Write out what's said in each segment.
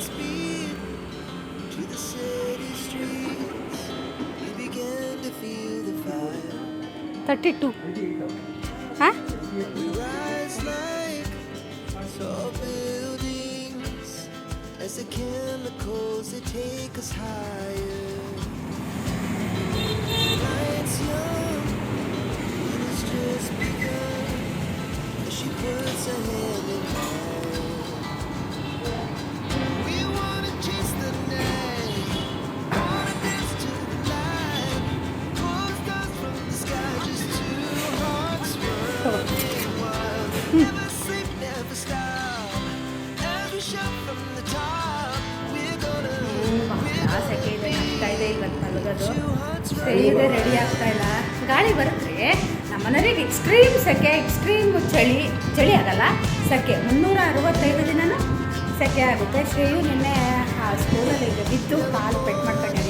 speed to the city streets. We began to feel the fire. 32. Huh? We rise like tall buildings as the chemicals they take us higher. Young, and it's just begun. She puts her hand in mine. ಮಲಗೋದು ಇದೆ ready ಆಗ್ತಾ ಇಲ್ಲ. ಗಾಳಿ ಬರುತ್ತೆ. ನಮ್ಮನೆಯವರಿಗೆ extreme ಸೆಕೆ extreme ಚಳಿ. ಚಳಿ ಆಗಲ್ಲ, ಸೆಕೆ. ಮುನ್ನೂರ ಅರವತ್ತೈದು ದಿನನೂ ಸೆಕೆ ಆಗುತ್ತೆ. ಶ್ರೇಯು ನಿನ್ನೆ, ಆ ಸ್ಕೂಲಲ್ಲಿ ಬಿದ್ದು ಕಾಲು ಪೆಟ್ ಮಾಡ್ಕೊಂಡಿದ್ದೀನಿ.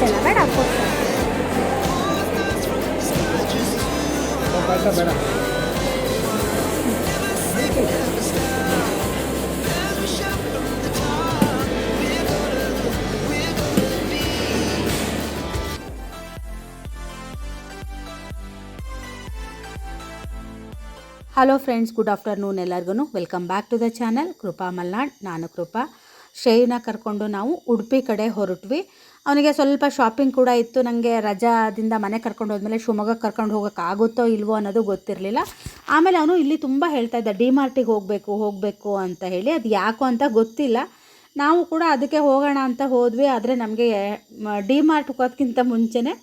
Gonna be. Hello friends good afternoon ಎಲ್ಲರಿಗೂ welcome back to the channel Krupa Malnad, ನಾನು ಕೃಪಾ. ಶ್ರೇಯನ ಕರ್ಕೊಂಡು ನಾವು ಉಡುಪಿ ಕಡೆ ಹೊರಟ್ವಿ. ಅವನಿಗೆ ಸ್ವಲ್ಪ ಶಾಪಿಂಗ್ ಕೂಡ ಇತ್ತು. ನನಗೆ ರಜಾದಿಂದ ಮನೆ ಕರ್ಕೊಂಡು ಹೋದ್ಮೇಲೆ ಶಿವಮೊಗ್ಗಕ್ಕೆ ಕರ್ಕೊಂಡು ಹೋಗೋಕ್ಕಾಗುತ್ತೋ ಇಲ್ವೋ ಅನ್ನೋದು ಗೊತ್ತಿರಲಿಲ್ಲ. ಆಮೇಲೆ ಅವನು ಇಲ್ಲಿ ತುಂಬ ಹೇಳ್ತಾ ಇದ್ದ, ಡಿ ಮಾರ್ಟಿಗೆ ಹೋಗಬೇಕು ಹೋಗಬೇಕು ಅಂತ ಹೇಳಿ. ಅದು ಯಾಕೋ ಅಂತ ಗೊತ್ತಿಲ್ಲ. ನಾವು ಕೂಡ ಅದಕ್ಕೆ ಹೋಗೋಣ ಅಂತ ಹೋದ್ವಿ. ಆದರೆ ನಮಗೆ ಡಿ ಮಾರ್ಟ್ ಹೋಗೋದಕ್ಕಿಂತ ಮುಂಚೆನೇ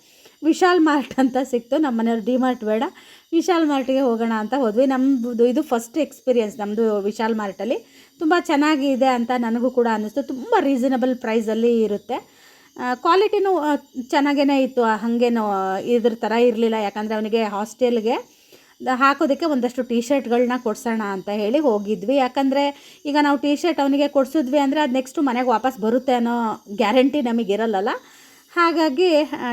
ವಿಶಾಲ್ ಮಾರ್ಟ್ ಅಂತ ಸಿಕ್ತು. ನಮ್ಮ ಮನೆಯವ್ರು, ಡಿ ಮಾರ್ಟ್ ಬೇಡ, ವಿಶಾಲ್ ಮಾರ್ಟಿಗೆ ಹೋಗೋಣ ಅಂತ ಹೋದ್ವಿ. ನಮ್ಮದು ಇದು ಫಸ್ಟ್ ಎಕ್ಸ್ಪೀರಿಯೆನ್ಸ್ ನಮ್ಮದು ವಿಶಾಲ್ ಮಾರ್ಟಲ್ಲಿ ತುಂಬ ಚೆನ್ನಾಗಿದೆ ಅಂತ ನನಗೂ ಕೂಡ ಅನ್ನಿಸ್ತು. ತುಂಬ ರೀಸನಬಲ್ ಪ್ರೈಸಲ್ಲಿ ಇರುತ್ತೆ. ಕ್ವಾಲಿಟಿನೂ ಚೆನ್ನಾಗೇ ಇತ್ತು ಹಾಗೇನು ಇದ್ರ ಥರ ಇರಲಿಲ್ಲ. ಯಾಕಂದರೆ ಅವನಿಗೆ ಹಾಸ್ಟೆಲ್ಗೆ ಹಾಕೋದಕ್ಕೆ ಒಂದಷ್ಟು ಟೀ ಶರ್ಟ್ಗಳನ್ನ ಕೊಡ್ಸೋಣ ಅಂತ ಹೇಳಿ ಹೋಗಿದ್ವಿ. ಯಾಕಂದರೆ ಈಗ ನಾವು ಟೀ ಶರ್ಟ್ ಅವನಿಗೆ ಕೊಡಿಸಿದ್ವಿ ಅಂದರೆ ಅದು ನೆಕ್ಸ್ಟು ಮನೆಗೆ ವಾಪಸ್ ಬರುತ್ತೆ ಅನ್ನೋ ಗ್ಯಾರಂಟಿ ನಮಗಿರಲ್ಲಲ್ಲ ಹಾಗಾಗಿ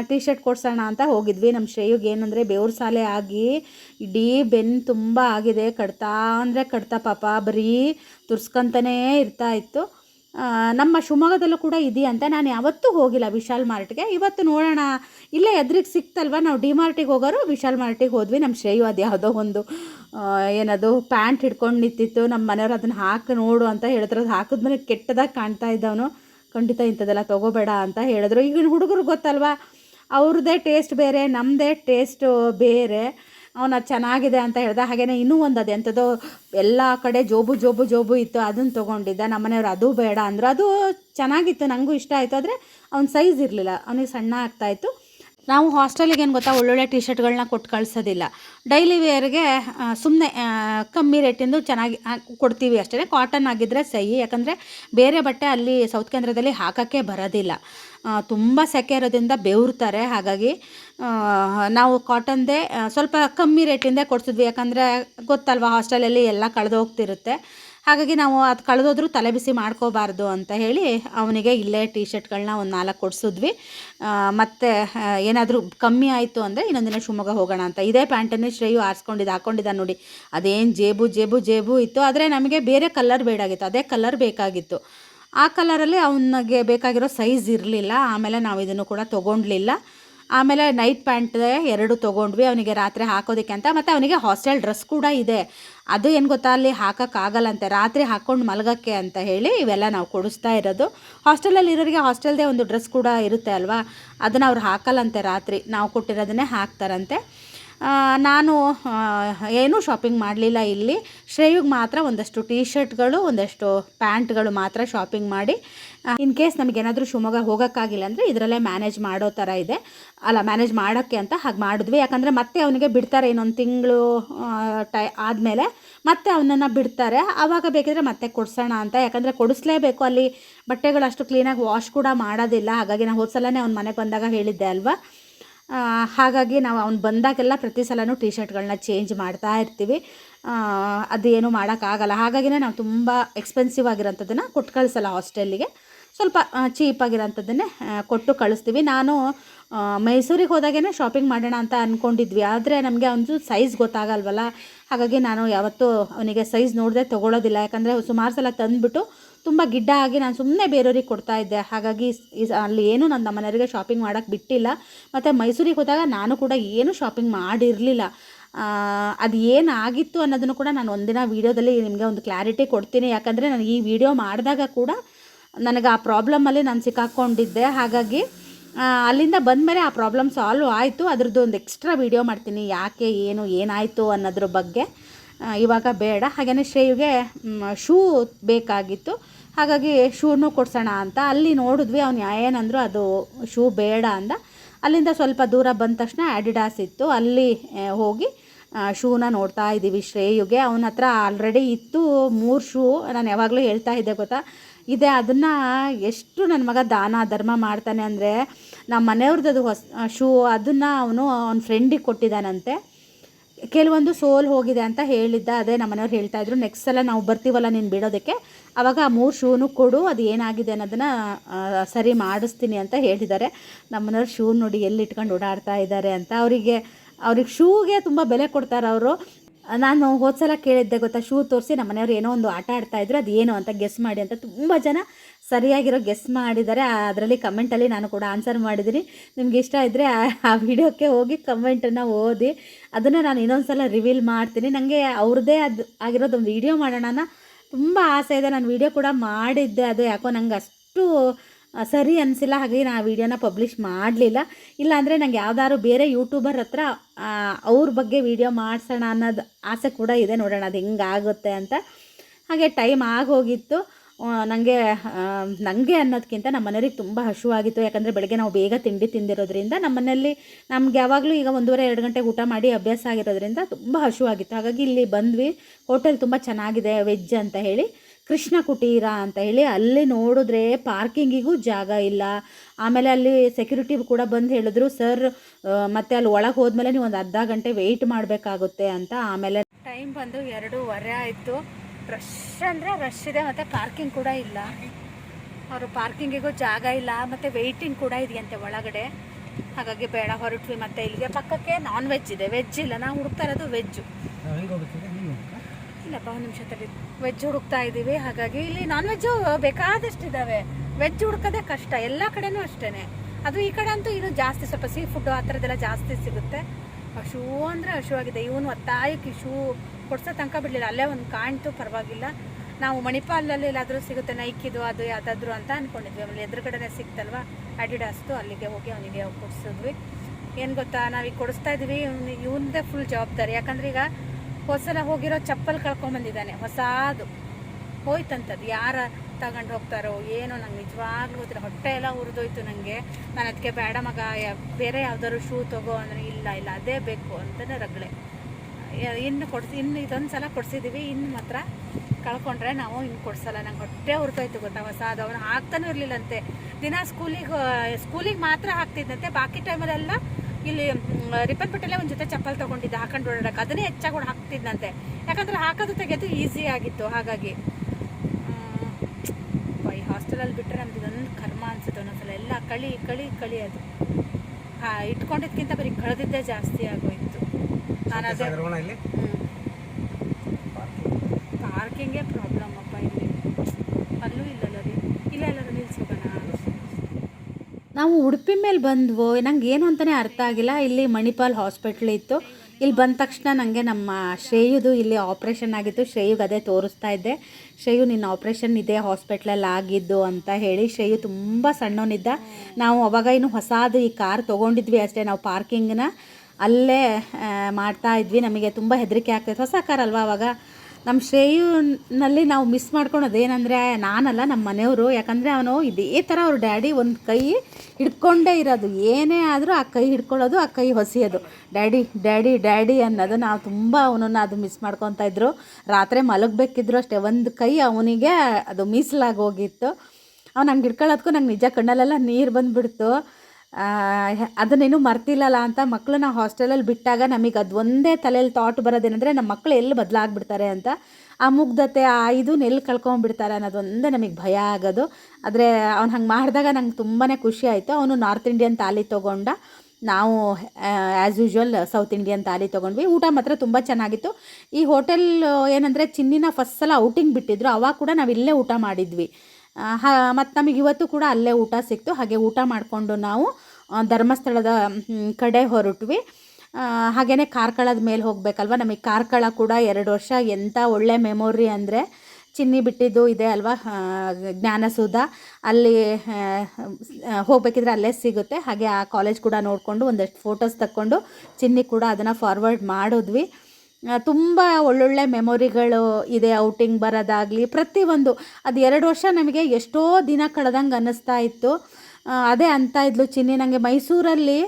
ಟೀ ಶರ್ಟ್ ಕೊಡ್ಸೋಣ ಅಂತ ಹೋಗಿದ್ವಿ. ನಮ್ಮ ಶ್ರೇಯುಗೆ ಏನಂದರೆ ಬೇವ್ರ ಸಾಲೆ ಆಗಿ ಇಡೀ ಬೆನ್ನು ತುಂಬ ಆಗಿದೆ ಕಡ್ತಾ ಅಂದರೆ ಕಡ್ತಾ ಪಾಪ ಬರೀ ತುರ್ಸ್ಕೊತಾನೇ ಇರ್ತಾ ಇತ್ತು. ಆ, ನಮ್ಮ ಶಿವಮೊಗ್ಗದಲ್ಲೂ ಕೂಡ ಇದೆಯಂತ ನಾನು ಯಾವತ್ತೂ ಹೋಗಿಲ್ಲ ವಿಶಾಲ್ ಮಾರ್ಟ್ಗೆ. ಇವತ್ತು ನೋಡೋಣ. ಇಲ್ಲೇ ಎದ್ರಿಗೆ ಸಿಕ್ತಲ್ವ? ನಾವು ಡಿ ಮಾರ್ಟಿಗೆ ಹೋಗೋರು, ವಿಶಾಲ್ ಮಾರ್ಟಿಗೆ ಹೋದ್ವಿ. ನಮ್ಮ ಶ್ರೇಯು ಅದು ಯಾವುದೋ ಒಂದು ಏನದು, ಪ್ಯಾಂಟ್ ಹಿಡ್ಕೊಂಡು ನಿಂತಿತ್ತು. ನಮ್ಮ ಮನೆಯವ್ರು ಅದನ್ನು ಹಾಕಿ ನೋಡು ಅಂತ ಹೇಳಿದ್ರು ಅದು ಹಾಕಿದ್ಮೇಲೆ ಕೆಟ್ಟದಾಗಿ ಕಾಣ್ತಾ ಇದ್ದವನು. ಖಂಡಿತ ಇಂಥದ್ದೆಲ್ಲ ತೊಗೋಬೇಡ ಅಂತ ಹೇಳಿದ್ರು. ಈಗಿನ ಹುಡುಗರು ಗೊತ್ತಲ್ವಾ? ಅವ್ರದ್ದೇ ಟೇಸ್ಟ್ ಬೇರೆ ನಮ್ಮದೇ ಟೇಸ್ಟು ಬೇರೆ. ಅವನು ಅದು ಚೆನ್ನಾಗಿದೆ ಅಂತ ಹೇಳ್ದ. ಹಾಗೆಯೇ ಇನ್ನೂ ಒಂದು ಅದು ಎಂಥದೋ ಎಲ್ಲ ಕಡೆ ಜೋಬು ಜೋಬು ಜೋಬು ಇತ್ತು. ಅದನ್ನು ತೊಗೊಂಡಿದ್ದ. ನಮ್ಮನೆಯವ್ರು ಅದು ಬೇಡ ಅಂದರು. ಅದು ಚೆನ್ನಾಗಿತ್ತು. ನನಗೂ ಇಷ್ಟ ಆಯಿತು. ಆದರೆ ಅವ್ನ ಸೈಜ್ ಇರಲಿಲ್ಲ. ಅವನಿಗೆ ಸಣ್ಣ ಆಗ್ತಾಯಿತ್ತು ನಾವು ಹಾಸ್ಟೆಲಿಗೆ ಏನು ಗೊತ್ತಾ? ಒಳ್ಳೊಳ್ಳೆ ಟಿ ಶರ್ಟ್ಗಳನ್ನ ಕೊಟ್ಟು ಕಳಿಸೋದಿಲ್ಲ. ಡೈಲಿ ವೇರ್ಗೆ ಸುಮ್ಮನೆ ಕಮ್ಮಿ ರೇಟಿಂದು ಚೆನ್ನಾಗಿ ಕೊಡ್ತೀವಿ ಅಷ್ಟೇ ಕಾಟನ್ ಆಗಿದ್ದರೆ ಸಹಿ. ಯಾಕಂದರೆ ಬೇರೆ ಬಟ್ಟೆ ಅಲ್ಲಿ ಸೌತ್ ಕೇಂದ್ರದಲ್ಲಿ ಹಾಕೋಕ್ಕೆ ಬರೋದಿಲ್ಲ. ತುಂಬ ಸೆಕೆ ಇರೋದ್ರಿಂದ ಬೆವರ್ತಾರೆ. ಹಾಗಾಗಿ ನಾವು ಕಾಟನ್ದೇ ಸ್ವಲ್ಪ ಕಮ್ಮಿ ರೇಟಿಂದೇ ಕೊಡ್ಸಿದ್ವಿ. ಯಾಕಂದರೆ ಗೊತ್ತಲ್ವ ಹಾಸ್ಟೆಲಲ್ಲಿ ಎಲ್ಲ ಕಳೆದು ಹೋಗ್ತಿರುತ್ತೆ. ಹಾಗಾಗಿ ನಾವು ಅದು ಕಳೆದೋದ್ರೂ ತಲೆ ಬಿಸಿ ಮಾಡ್ಕೋಬಾರ್ದು ಅಂತ ಹೇಳಿ ಅವನಿಗೆ ಇಲ್ಲೇ ಟಿ ಶರ್ಟ್ಗಳನ್ನ ಒಂದು ನಾಲ್ಕು ಕೊಡಿಸಿದ್ವಿ. ಮತ್ತು ಏನಾದರೂ ಕಮ್ಮಿ ಆಯಿತು ಅಂದರೆ ಇನ್ನೊಂದಿನ ಶಿವಮೊಗ್ಗ ಹೋಗೋಣ ಅಂತ. ಇದೇ ಪ್ಯಾಂಟನ್ನೇ ಶ್ರೇಯು ಆರಿಸ್ಕೊಂಡಿದ್ದು ಹಾಕ್ಕೊಂಡಿದ್ದ ನೋಡಿ. ಅದೇನು ಜೇಬು ಜೇಬು ಜೇಬು ಇತ್ತು. ಆದರೆ ನಮಗೆ ಬೇರೆ ಕಲರ್ ಬೇಡಾಗಿತ್ತು. ಅದೇ ಕಲರ್ ಬೇಕಾಗಿತ್ತು. ಆ ಕಲರಲ್ಲಿ ಅವನಿಗೆ ಬೇಕಾಗಿರೋ ಸೈಜ್ ಇರಲಿಲ್ಲ. ಆಮೇಲೆ ನಾವು ಇದನ್ನು ಕೂಡ ತೊಗೊಂಡ್ಲಿಲ್ಲ. ಆಮೇಲೆ ನೈಟ್ ಪ್ಯಾಂಟ್ ಎರಡು ತೊಗೊಂಡ್ವಿ. ಅವನಿಗೆ ರಾತ್ರಿ ಹಾಕೋದಕ್ಕೆ ಅಂತ. ಮತ್ತು ಅವನಿಗೆ ಹಾಸ್ಟೆಲ್ ಡ್ರೆಸ್ ಕೂಡ ಇದೆ. ಅದು ಏನು ಗೊತ್ತಾ? ಅಲ್ಲಿ ಹಾಕೋಕ್ಕಾಗಲ್ಲಂತೆ ರಾತ್ರಿ ಹಾಕ್ಕೊಂಡು ಮಲಗೋಕ್ಕೆ ಅಂತ ಹೇಳಿ ಇವೆಲ್ಲ ನಾವು ಕೊಡಿಸ್ತಾ ಇರೋದು. ಹಾಸ್ಟೆಲಲ್ಲಿ ಇರೋರಿಗೆ ಹಾಸ್ಟೆಲ್ದೇ ಒಂದು ಡ್ರೆಸ್ ಕೂಡ ಇರುತ್ತೆ ಅಲ್ವಾ? ಅದನ್ನು ಅವ್ರು ಹಾಕಲ್ಲಂತೆ ರಾತ್ರಿ. ನಾವು ಕೊಟ್ಟಿರೋದನ್ನೇ ಹಾಕ್ತಾರಂತೆ. ನಾನು ಏನೂ ಶಾಪಿಂಗ್ ಮಾಡಲಿಲ್ಲ ಇಲ್ಲಿ. ಶ್ರೇಯುಗೆ ಮಾತ್ರ ಒಂದಷ್ಟು ಟೀ ಶರ್ಟ್ಗಳು ಒಂದಷ್ಟು ಪ್ಯಾಂಟ್ಗಳು ಮಾತ್ರ ಶಾಪಿಂಗ್ ಮಾಡಿ. ಇನ್ ಕೇಸ್ ನಮಗೇನಾದರೂ ಶಿವಮೊಗ್ಗ ಹೋಗೋಕ್ಕಾಗಿಲ್ಲ ಅಂದರೆ ಇದರಲ್ಲೇ ಮ್ಯಾನೇಜ್ ಮಾಡೋ ಥರ ಇದೆ. ಅಲ್ಲ ಮ್ಯಾನೇಜ್ ಮಾಡೋಕ್ಕೆ ಅಂತ ಹಾಗೆ ಮಾಡಿದ್ವಿ. ಯಾಕಂದರೆ ಮತ್ತೆ ಅವನಿಗೆ ಬಿಡ್ತಾರೆ ಇನ್ನೊಂದು ತಿಂಗಳು ಟೈ, ಆದಮೇಲೆ ಮತ್ತೆ ಅವನನ್ನು ಬಿಡ್ತಾರೆ. ಆವಾಗ ಬೇಕಿದ್ರೆ ಮತ್ತೆ ಕೊಡಿಸೋಣ ಅಂತ. ಯಾಕಂದರೆ ಕೊಡಿಸ್ಲೇಬೇಕು ಅಲ್ಲಿ. ಬಟ್ಟೆಗಳು ಅಷ್ಟು ಕ್ಲೀನಾಗಿ ವಾಶ್ ಕೂಡ ಮಾಡೋದಿಲ್ಲ. ಹಾಗಾಗಿ ನಾನು ಹೋದ್ಸಲೇ ಅವ್ನ ಮನೆಗೆ ಬಂದಾಗ ಹೇಳಿದ್ದೆ ಅಲ್ವಾ? ಹಾಗಾಗಿ ನಾವು ಅವ್ನು ಬಂದಾಗೆಲ್ಲ ಪ್ರತಿ ಸಲನೂ ಟಿ ಶರ್ಟ್ಗಳನ್ನ ಚೇಂಜ್ ಮಾಡ್ತಾ ಇರ್ತೀವಿ. ಅದು ಏನೂ ಮಾಡೋಕ್ಕಾಗಲ್ಲ. ಹಾಗಾಗಿನೇ ನಾವು ತುಂಬ ಎಕ್ಸ್ಪೆನ್ಸಿವ್ ಆಗಿರೋಂಥದ್ದನ್ನು ಕೊಟ್ಟು ಕಳಿಸಲ್ಲ ಹಾಸ್ಟೆಲ್ಲಿಗೆ. ಸ್ವಲ್ಪ ಚೀಪಾಗಿರೋಂಥದ್ದನ್ನೇ ಕೊಟ್ಟು ಕಳಿಸ್ತೀವಿ. ನಾನು ಮೈಸೂರಿಗೆ ಹೋದಾಗೇ ಶಾಪಿಂಗ್ ಮಾಡೋಣ ಅಂತ ಅಂದ್ಕೊಂಡಿದ್ವಿ ಆದರೆ ನಮಗೆ ಅವನದು ಸೈಜ್ ಗೊತ್ತಾಗಲ್ವಲ್ಲ. ಹಾಗಾಗಿ ನಾನು ಯಾವತ್ತೂ ಅವನಿಗೆ ಸೈಜ್ ನೋಡದೆ ತೊಗೊಳೋದಿಲ್ಲ. ಯಾಕಂದರೆ ಸುಮಾರು ಸಲ ತಂದುಬಿಟ್ಟು ತುಂಬ ಗಿಡ್ಡ ಆಗಿ ನಾನು ಸುಮ್ಮನೆ ಬೇರೆಯವ್ರಿಗೆ ಕೊಡ್ತಾ ಇದ್ದೆ. ಹಾಗಾಗಿ ಅಲ್ಲಿ ಏನು ನನ್ನ ಮನೆಯವರಿಗೆ ಶಾಪಿಂಗ್ ಮಾಡೋಕ್ಕೆ ಬಿಟ್ಟಿಲ್ಲ. ಮತ್ತು ಮೈಸೂರಿಗೆ ಹೋದಾಗ ನಾನು ಕೂಡ ಏನು ಶಾಪಿಂಗ್ ಮಾಡಿರಲಿಲ್ಲ. ಅದು ಏನಾಗಿತ್ತು ಅನ್ನೋದನ್ನು ಕೂಡ ನಾನು ಒಂದಿನ ವೀಡಿಯೋದಲ್ಲಿ ನಿಮಗೆ ಒಂದು ಕ್ಲಾರಿಟಿ ಕೊಡ್ತೀನಿ. ಯಾಕಂದರೆ ನಾನು ಈ ವಿಡಿಯೋ ಮಾಡಿದಾಗ ಕೂಡ ನನಗೆ ಆ ಪ್ರಾಬ್ಲಮಲ್ಲಿ ನಾನು ಸಿಕ್ಕಾಕ್ಕೊಂಡಿದ್ದೆ ಹಾಗಾಗಿ ಅಲ್ಲಿಂದ ಅಲ್ಲಿಂದ ಬಂದಮೇಲೆ ಆ ಪ್ರಾಬ್ಲಮ್ ಸಾಲ್ವ್ ಆಯಿತು. ಅದ್ರದ್ದು ಒಂದು ಎಕ್ಸ್ಟ್ರಾ ವೀಡಿಯೋ ಮಾಡ್ತೀನಿ. ಯಾಕೆ, ಏನು, ಏನಾಯಿತು ಅನ್ನೋದ್ರ ಬಗ್ಗೆ. ಇವಾಗ ಬೇಡ. ಹಾಗೆಯೇ ಶ್ರೇಯುಗೆ ಶೂ ಬೇಕಾಗಿತ್ತು. ಹಾಗಾಗಿ ಶೂನು ಕೊಡ್ಸೋಣ ಅಂತ. ಅಲ್ಲಿ ನೋಡಿದ್ವಿ, ಅವ್ನು ಏನಂದ್ರು ಅದು ಶೂ ಬೇಡ ಅಂದ. ಅಲ್ಲಿಂದ ಸ್ವಲ್ಪ ದೂರ ಬಂದ ತಕ್ಷಣ ಅಡಿಡಾಸ್ ಇತ್ತು. ಅಲ್ಲಿ ಹೋಗಿ ಶೂನ ನೋಡ್ತಾ ಇದ್ದೀವಿ ಶ್ರೇಯುಗೆ. ಅವನ ಹತ್ರ ಆಲ್ರೆಡಿ ಇತ್ತು ಮೂರು ಶೂ. ನಾನು ಯಾವಾಗಲೂ ಹೇಳ್ತಾ ಇದ್ದೆ ಗೊತ್ತಾ? ಇದೆ, ಅದನ್ನು ಎಷ್ಟು ನನ್ನ ಮಗ ದಾನ, ಧರ್ಮ ಮಾಡ್ತಾನೆ ಅಂದರೆ ನಮ್ಮ ಮನೆಯವ್ರದ್ದು ಹೊಸ ಶೂ, ಅದನ್ನು ಅವನು ಅವನ ಫ್ರೆಂಡಿಗೆ ಕೊಟ್ಟಿದ್ದಾನಂತೆ. ಕೆಲವೊಂದು ಸೋಲ್ ಹೋಗಿದೆ ಅಂತ ಹೇಳಿದ್ದ. ಅದೇ ನಮ್ಮ ಮನೆಯವ್ರು ಹೇಳ್ತಾಯಿದ್ರು ನೆಕ್ಸ್ಟ್ ಸಲ ನಾವು ಬರ್ತೀವಲ್ಲ ನೀನು ಬಿಡೋದಕ್ಕೆ. ಆವಾಗ ಆ ಮೂರು ಶೂನು ಕೊಡು, ಅದು ಏನಾಗಿದೆ ಅನ್ನೋದನ್ನು ಸರಿ ಮಾಡಿಸ್ತೀನಿ ಅಂತ ಹೇಳಿದ್ದಾರೆ. ನಮ್ಮ ಮನೆಯವ್ರು ಶೂ ನೋಡಿ ಎಲ್ಲಿ ಇಟ್ಕೊಂಡು ಓಡಾಡ್ತಾ ಇದ್ದಾರೆ ಅಂತ ಅವರಿಗೆ, ಅವ್ರಿಗೆ ಶೂಗೆ ತುಂಬ ಬೆಲೆ ಕೊಡ್ತಾರೆ ಅವರು. ನಾನು ಹೋದ್ಸಲ ಕೇಳಿದ್ದೆ, ಗೊತ್ತಾ? ಶೂ ತೋರಿಸಿ ನಮ್ಮ ಮನೆಯವ್ರು ಏನೋ ಒಂದು ಆಟ ಆಡ್ತಾ ಇದ್ರು, ಅದು ಏನು ಅಂತ ಗೆಸ್ ಮಾಡಿ ಅಂತ ತುಂಬ ಜನ ಸರಿಯಾಗಿರೋ ಗೆಸ್ ಮಾಡಿದ್ದಾರೆ. ಅದರಲ್ಲಿ ಕಮೆಂಟಲ್ಲಿ ನಾನು ಕೂಡ ಆನ್ಸರ್ ಮಾಡಿದ್ದೀನಿ. ನಿಮ್ಗೆ ಇಷ್ಟ ಇದ್ದರೆ ಆ ವಿಡಿಯೋಕ್ಕೆ ಹೋಗಿ ಕಮೆಂಟನ್ನು ಓದಿ. ಅದನ್ನು ನಾನು ಇನ್ನೊಂದು ಸಲ ರಿವೀಲ್ ಮಾಡ್ತೀನಿ. ನನಗೆ ಅವ್ರದ್ದೇ ಅದು ಆಗಿರೋದು ಒಂದು ವಿಡಿಯೋ ಮಾಡೋಣ ತುಂಬ ಆಸೆ ಇದೆ. ನಾನು ವಿಡಿಯೋ ಕೂಡ ಮಾಡಿದ್ದೆ. ಅದು ಯಾಕೋ ನಂಗೆ ಅಷ್ಟು ಸರಿ ಅನಿಸಿಲ್ಲ. ಹಾಗಾಗಿ ನಾನು ಆ ವಿಡಿಯೋನ ಪಬ್ಲಿಷ್ ಮಾಡಲಿಲ್ಲ. ಇಲ್ಲಾಂದರೆ ನಂಗೆ ಯಾವ್ದಾದ್ರು ಬೇರೆ ಯೂಟ್ಯೂಬರ್ ಹತ್ರ ಅವ್ರ ಬಗ್ಗೆ ವಿಡಿಯೋ ಮಾಡಿಸೋಣ ಅನ್ನೋದು ಆಸೆ ಕೂಡ ಇದೆ ನೋಡೋಣ. ಅದು ಹೆಂಗಾಗುತ್ತೆ ಅಂತ. ಹಾಗೆ ಟೈಮ್ ಆಗೋಗಿತ್ತು ನನಗೆ ನನಗೆ ಅನ್ನೋದಕ್ಕಿಂತ ನಮ್ಮ ಮನೆಯವ್ರಿಗೆ ತುಂಬ ಹಸುವಾಗಿತ್ತು. ಯಾಕಂದರೆ ಬೆಳಗ್ಗೆ ನಾವು ಬೇಗ ತಿಂಡಿ ತಿಂದಿರೋದ್ರಿಂದ ನಮ್ಮ ಮನೆಯಲ್ಲಿ ನಮ್ಗೆ ಯಾವಾಗಲೂ ಈಗ ಒಂದೂವರೆ, ಎರಡು ಗಂಟೆಗೆ ಊಟ ಮಾಡಿ ಅಭ್ಯಾಸ ಆಗಿರೋದ್ರಿಂದ ತುಂಬ ಹಸುವಾಗಿತ್ತು. ಹಾಗಾಗಿ ಇಲ್ಲಿ ಬಂದ್ವಿ. ಹೋಟೆಲ್ ತುಂಬ ಚೆನ್ನಾಗಿದೆ, ವೆಜ್ ಅಂತ ಹೇಳಿ. ಕೃಷ್ಣ ಕುಟೀರ ಅಂತ ಹೇಳಿ ಅಲ್ಲಿ ನೋಡಿದ್ರೆ ಪಾರ್ಕಿಂಗಿಗೂ ಜಾಗ ಇಲ್ಲ. ಆಮೇಲೆ ಅಲ್ಲಿ ಸೆಕ್ಯೂರಿಟಿ ಕೂಡ ಬಂದು ಹೇಳಿದ್ರು, ಸರ್ ಮತ್ತೆ ಅಲ್ಲಿ ಒಳಗೆ ಹೋದ್ಮೇಲೆ ನೀವು ಒಂದು ಅರ್ಧ ಗಂಟೆ ವೆಯ್ಟ್ ಮಾಡಬೇಕಾಗುತ್ತೆ ಅಂತ. ಆಮೇಲೆ ಟೈಮ್ ಬಂದು ಎರಡೂವರೆ ಆಯಿತು. ರಶ್ ಅಂದರೆ ರಶ್ ಇದೆ ಮತ್ತು ಪಾರ್ಕಿಂಗ್ ಕೂಡ ಇಲ್ಲ. ಅವರು ಪಾರ್ಕಿಂಗಿಗೂ ಜಾಗ ಇಲ್ಲ ಮತ್ತು ವೆಯ್ಟಿಂಗ್ ಕೂಡ ಇದೆಯಂತೆ ಒಳಗಡೆ. ಹಾಗಾಗಿ ಬೇಡ ಹೊರಟ್ವಿ ಮತ್ತೆ ಇಲ್ಲಿಗೆ. ಪಕ್ಕಕ್ಕೆ ನಾನ್ ವೆಜ್ ಇದೆ. ವೆಜ್ ಇಲ್ಲ. ನಾವು ಹುಡುಕ್ತಾ ಇರೋದು ವೆಜ್ಜು ಇಲ್ಲಪ್ಪ ಒಂದು ನಿಮಿಷ ತಡಿ ವೆಜ್ ಹುಡುಕ್ತಾ ಇದ್ದೀವಿ ಹಾಗಾಗಿ ಇಲ್ಲಿ ನಾನ್ ವೆಜ್ಜು ಬೇಕಾದಷ್ಟು ಇದ್ದಾವೆ ವೆಜ್ ಹುಡ್ಕೋದೇ ಕಷ್ಟ. ಎಲ್ಲ ಕಡೆನೂ ಅಷ್ಟೇ ಅದು ಈ ಕಡೆ ಅಂತೂ ಇದು ಜಾಸ್ತಿ. ಸ್ವಲ್ಪ ಸೀ ಫುಡ್ಡು ಆ ಥರದ್ದೆಲ್ಲ ಜಾಸ್ತಿ ಸಿಗುತ್ತೆ. ಶೂ ಅಂದರೆ ಆಗಿದೆ. ಇವನು ಒತ್ತಾಯಕ್ಕೆ ಶೂ ಕೊಡ್ಸೋ ತನಕ ಬಿಡಲಿಲ್ಲ. ಅಲ್ಲೇ ಒಂದು ಕಾಣ್ತು, ಪರವಾಗಿಲ್ಲ. ನಾವು ಮಣಿಪಾಲಲ್ಲಿ ಎಲ್ಲಾದರೂ ಸಿಗುತ್ತೆ ನೈಕಿದು ಅದು ಯಾವುದಾದ್ರು ಅಂತ ಅಂದ್ಕೊಂಡಿದ್ವಿ ಆಮೇಲೆ ಎದುರುಗಡೆನೇ ಸಿಕ್ತಲ್ವ? ಅಡಿಡಾಸ್ತು ಅಲ್ಲಿಗೆ ಹೋಗಿ ಅವನಿಗೆ ಕೊಡಿಸಿದ್ವಿ. ಏನು ಗೊತ್ತಾ? ನಾವೀಗ ಕೊಡಿಸ್ತಾ ಇದ್ವಿ ಇವ್ನು, ಇವನದೇ ಫುಲ್ ಜವಾಬ್ದಾರಿ. ಯಾಕಂದ್ರೆ ಈಗ ಹೊಸಲ ಹೋಗಿರೋ ಚಪ್ಪಲ್ ಕಳ್ಕೊಂಬಂದಿದ್ದಾನೆ. ಹೊಸಾದು. ಹೋಯ್ತಂತದ್ದು. ಯಾರ ತಗೊಂಡು ಹೋಗ್ತಾರೋ ಏನೋ, ನಂಗೆ ನಿಜವಾಗ್ಲೂ ಗೊತ್ತಿಲ್ಲ. ಹೊಟ್ಟೆ ಎಲ್ಲ ಉರಿದೋಯ್ತು ನನಗೆ ನಾನು ಅದಕ್ಕೆ ಬೇಡ ಮಗ. ಬೇರೆ ಯಾವ್ದಾದ್ರು ಶೂ ತಗೋ ಅಂದರೆ ಇಲ್ಲ ಇಲ್ಲ. ಅದೇ ಬೇಕು ಅಂತಲೇ ರಗಳೆ. ಇನ್ನು ಕೊಡ್ಸಿ ಇನ್ನು ಇದೊಂದು ಸಲ ಕೊಡ್ಸಿದ್ದೀವಿ ಇನ್ನು ಮಾತ್ರ ಕಳ್ಕೊಂಡ್ರೆ ನಾವು ಇನ್ನು ಕೊಡ್ಸಲ್ಲ. ನಂಗೆ ಹೊಟ್ಟೆ ಹುರ್ಕೋಯ್ತು ಗೊತ್ತಾ ಹೊಸಾದು ಅವನು ಹಾಕ್ತಾನೂ ಇರಲಿಲ್ಲಂತೆ. ದಿನ ಸ್ಕೂಲಿಗೆ ಸ್ಕೂಲಿಗೆ ಮಾತ್ರ ಹಾಕ್ತಿದ್ದಂತೆ ಬಾಕಿ ಟೈಮಲ್ಲೆಲ್ಲ ಇಲ್ಲಿ ರಿಪನ್ ಪಟ್ಟೆಲ್ಲ ಒಂದು ಜೊತೆ ಚಪ್ಪಲ್ ತೊಗೊಂಡಿದ್ದೆ ಹಾಕೊಂಡು ಓಡಾಡಕ್ಕೆ ಅದನ್ನೇ ಹೆಚ್ಚಾಗಿ ಕೂಡ ಹಾಕ್ತಿದ್ದಂತೆ ಯಾಕಂದ್ರೆ ಹಾಕೋದು ತೆಗೆದು ಈಸಿ ಆಗಿತ್ತು. ಹಾಗಾಗಿ ಈ ಹಾಸ್ಟೆಲಲ್ಲಿ ಬಿಟ್ಟರೆ ನಮ್ದು ಇದೊಂದು ಕರ್ಮ ಅನ್ಸುತ್ತೆ ಒಂದೊಂದ್ಸಲ. ಎಲ್ಲ ಕಳಿ ಕಳಿ ಕಳಿ ಅದು. ಇಟ್ಕೊಂಡಿದ್ಕಿಂತ ಬರೀ ಕಳೆದಿದ್ದೇ ಜಾಸ್ತಿ ಆಗೋಯ್ತು. ನಾನು ಅದೇ ಸಾಗರವಣ ಇಲ್ಲಿ? ಪಾರ್ಕಿಂಗೇ ಪ್ರಾಬ್ಲಮ್ ಅಪ್ಪ ಇಲ್ಲಿ. ಅಲ್ಲೂ ಇಲ್ಲಲ್ಲ ರೀ. ಇಲ್ಲ ಎಲ್ಲರೂ ನಿಲ್ಸೋಣ ನಾವು ಉಡುಪಿ ಮೇಲೆ ಬಂದ್ವು. ನಂಗೆ ಏನು ಅಂತಲೇ ಅರ್ಥ ಆಗಿಲ್ಲ. ಇಲ್ಲಿ ಮಣಿಪಾಲ್ ಹಾಸ್ಪಿಟ್ಲ್ ಇತ್ತು. ಇಲ್ಲಿ ಬಂದ ತಕ್ಷಣ ನನಗೆ ನಮ್ಮ ಶ್ರೇಯುದು ಇಲ್ಲಿ ಆಪ್ರೇಷನ್ ಆಗಿತ್ತು. ಶ್ರೇಯುಗೆ ಅದೇ ತೋರಿಸ್ತಾ ಇದ್ದೆ. ಶ್ರೇಯು ನಿನ್ನ ಆಪ್ರೇಷನ್ ಇದೆ ಹಾಸ್ಪಿಟ್ಲಲ್ಲಿ ಆಗಿದ್ದು ಅಂತ ಹೇಳಿ ಶ್ರೇಯು ತುಂಬ ಸಣ್ಣವನಿದ್ದ. ನಾವು ಅವಾಗ ಇನ್ನು ಹೊಸದು ಈ ಕಾರ್ ತೊಗೊಂಡಿದ್ವಿ ಅಷ್ಟೇ. ನಾವು ಪಾರ್ಕಿಂಗ್ನ ಅಲ್ಲೇ ಮಾಡ್ತಾ ಇದ್ವಿ. ನಮಗೆ ತುಂಬ ಹೆದರಿಕೆ ಆಗ್ತೈತೆ ಹೊಸ ಕಾರ್ ಅಲ್ವಾ ಅವಾಗ? ನಮ್ಮ ಶ್ರೇಯುನಲ್ಲಿ ನಾವು ಮಿಸ್ ಮಾಡ್ಕೊಳೋದು ಏನಂದರೆ, ನಾನಲ್ಲ ನಮ್ಮ ಮನೆಯವರು. ಯಾಕಂದರೆ ಅವನು ಇದೇ ಥರ ಅವ್ರ ಡ್ಯಾಡಿ ಒಂದು ಕೈ ಹಿಡ್ಕೊಂಡೇ ಇರೋದು. ಏನೇ ಆದರೂ ಆ ಕೈ ಹಿಡ್ಕೊಳ್ಳೋದು, ಆ ಕೈ ಹೊಸಿಯೋದು. ಡ್ಯಾಡಿ ಡ್ಯಾಡಿ ಡ್ಯಾಡಿ ಅನ್ನೋದು ನಾವು ತುಂಬ ಅವನನ್ನು ಅದು ಮಿಸ್ ಮಾಡ್ಕೊತಾ ಇದ್ರು. ರಾತ್ರಿ ಮಲಗಬೇಕಿದ್ರು ಅಷ್ಟೇ. ಒಂದು ಕೈ ಅವನಿಗೆ ಅದು ಮೀಸಲಾಗಿ ಹೋಗಿತ್ತು. ಅವ್ನು ಹಂಗೆ ಹಿಡ್ಕೊಳ್ಳೋದಕ್ಕೂ ನಂಗೆ ನಿಜ ಕಣ್ಣಲ್ಲೆಲ್ಲ ನೀರು ಬಂದುಬಿಡ್ತು. ಅದನ್ನೇನು ಮರ್ತಿಲ್ಲಲ್ಲ ಅಂತ ಮಕ್ಕಳನ್ನ ಹಾಸ್ಟೆಲಲ್ಲಿ ಬಿಟ್ಟಾಗ ನಮಗೆ ಅದು ಒಂದೇ ತಲೆಯಲ್ಲಿ ಥಾಟ್ ಬರೋದೇನೆಂದರೆ ನಮ್ಮ ಮಕ್ಕಳು ಎಲ್ಲಿ ಬದಲಾಗ್ಬಿಡ್ತಾರೆ ಅಂತ. ಆ ಮುಗ್ಧತೆ, ಆ ಇದು ಎಲ್ಲಿ ಕಳ್ಕೊಂಡ್ಬಿಡ್ತಾರೆ ಅನ್ನೋದು ಒಂದೇ ನಮಗೆ ಭಯ ಆಗೋದು. ಆದರೆ ಅವ್ನು ಹಂಗೆ ಮಾಡಿದಾಗ ನಂಗೆ ತುಂಬಾ ಖುಷಿ ಆಯಿತು. ಅವನು ನಾರ್ತ್ ಇಂಡಿಯನ್ ತಾಲಿ ತೊಗೊಂಡ, ನಾವು as usual South Indian thali ತೊಗೊಂಡ್ವಿ. ಊಟ ಮಾತ್ರ ತುಂಬ ಚೆನ್ನಾಗಿತ್ತು. ಈ ಹೋಟೆಲ್ ಏನಂದರೆ ಚಿನ್ನಿನ ಫಸ್ಟ್ ಸಲ ಔಟಿಂಗ್ ಬಿಟ್ಟಿದ್ರು. ಅವಾಗ ಕೂಡ ನಾವು ಇಲ್ಲೇ ಊಟ ಮಾಡಿದ್ವಿ. ಮತ್ತು ನಮಗೆ ಇವತ್ತು ಕೂಡ ಅಲ್ಲೇ ಊಟ ಸಿಕ್ತು. ಹಾಗೆ ಊಟ ಮಾಡಿಕೊಂಡು ನಾವು ಧರ್ಮಸ್ಥಳದ ಕಡೆ ಹೊರಟ್ವಿ. ಹಾಗೆಯೇ ಕಾರ್ಕಳದ ಮೇಲೆ ಹೋಗಬೇಕಲ್ವ? ನಮಗೆ ಕಾರ್ಕಳ ಕೂಡ ಎರಡು ವರ್ಷ ಎಂಥ ಒಳ್ಳೆ ಮೆಮೊರಿ ಅಂದರೆ ಚಿನ್ನಿ ಬಿಟ್ಟಿದ್ದು ಇದೆ ಅಲ್ವಾ? ಜ್ಞಾನಸೂಧ ಅಲ್ಲಿ ಹೋಗಬೇಕಿದ್ರೆ ಅಲ್ಲೇ ಸಿಗುತ್ತೆ. ಹಾಗೆ ಆ ಕಾಲೇಜ್ ಕೂಡ ನೋಡಿಕೊಂಡು ಒಂದಷ್ಟು ಫೋಟೋಸ್ ತಕ್ಕೊಂಡು ಚಿನ್ನಿ ಕೂಡ ಅದನ್ನು ಫಾರ್ವರ್ಡ್ ಮಾಡಿದ್ವಿ. ತುಂಬ ಒಳ್ಳೊಳ್ಳೆ ಮೆಮೊರಿಗಳು ಇದೆ ಔಟಿಂಗ್ ಬರೋದಾಗಲಿ. ಪ್ರತಿಯೊಂದು ಅದು ಎರಡು ವರ್ಷ ನಮಗೆ ಎಷ್ಟೋ ದಿನ ಕಳೆದಂಗೆ ಅನ್ನಿಸ್ತಾ ಇತ್ತು. ಅದೇ ಅಂತ ಇದ್ಲು ಚಿನ್ನಿ. ನನಗೆ ಮೈಸೂರಲ್ಲಿ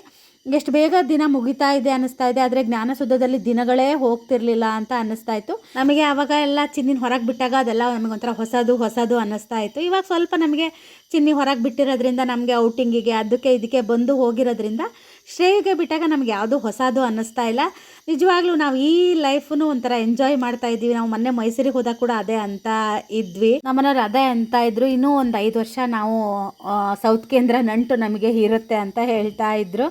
ಎಷ್ಟು ಬೇಗ ದಿನ ಮುಗಿತಾ ಇದೆ ಅನ್ನಿಸ್ತಾ ಇದೆ. ಆದರೆ ಜ್ಞಾನಸುಧದಲ್ಲಿ ದಿನಗಳೇ ಹೋಗ್ತಿರ್ಲಿಲ್ಲ ಅಂತ ಅನ್ನಿಸ್ತಾ ಇತ್ತು. ನಮಗೆ ಆವಾಗ ಎಲ್ಲ ಚಿನ್ನಿನ ಹೊರಗೆ ಬಿಟ್ಟಾಗ ಅದೆಲ್ಲ ನಮಗೊಂಥರ ಹೊಸದು ಹೊಸದು ಅನ್ನಿಸ್ತಾ ಇತ್ತು. ಇವಾಗ ಸ್ವಲ್ಪ ನಮಗೆ ಚಿನ್ನಿ ಹೊರಗೆ ಬಿಟ್ಟಿರೋದ್ರಿಂದ ನಮಗೆ ಔಟಿಂಗಿಗೆ, ಅದಕ್ಕೆ, ಇದಕ್ಕೆ ಬಂದು ಹೋಗಿರೋದ್ರಿಂದ ಶ್ರೇಯಿಗೆ ಬಿಟ್ಟಾಗ ನಮ್ಗೆ ಯಾವುದು ಹೊಸದು ಅನ್ನಿಸ್ತಾ ಇಲ್ಲ. ನಿಜವಾಗ್ಲೂ ನಾವು ಈ ಲೈಫ್ನು ಒಂಥರ ಎಂಜಾಯ್ ಮಾಡ್ತಾ ಇದ್ದೀವಿ. ನಾವು ಮೊನ್ನೆ ಮೈಸೂರಿಗೆ ಹೋದಾಗ ಕೂಡ ಅದೇ ಅಂತ ಇದ್ವಿ. ನಮ್ಮನವ್ರು ಅದೇ ಅಂತ ಇದ್ರು. ಇನ್ನೂ ಒಂದು ಐದು ವರ್ಷ ನಾವು ಸೌತ್ ಕೇಂದ್ರ ನಂಟು ನಮಗೆ ಇರುತ್ತೆ ಅಂತ ಹೇಳ್ತಾ ಇದ್ರು.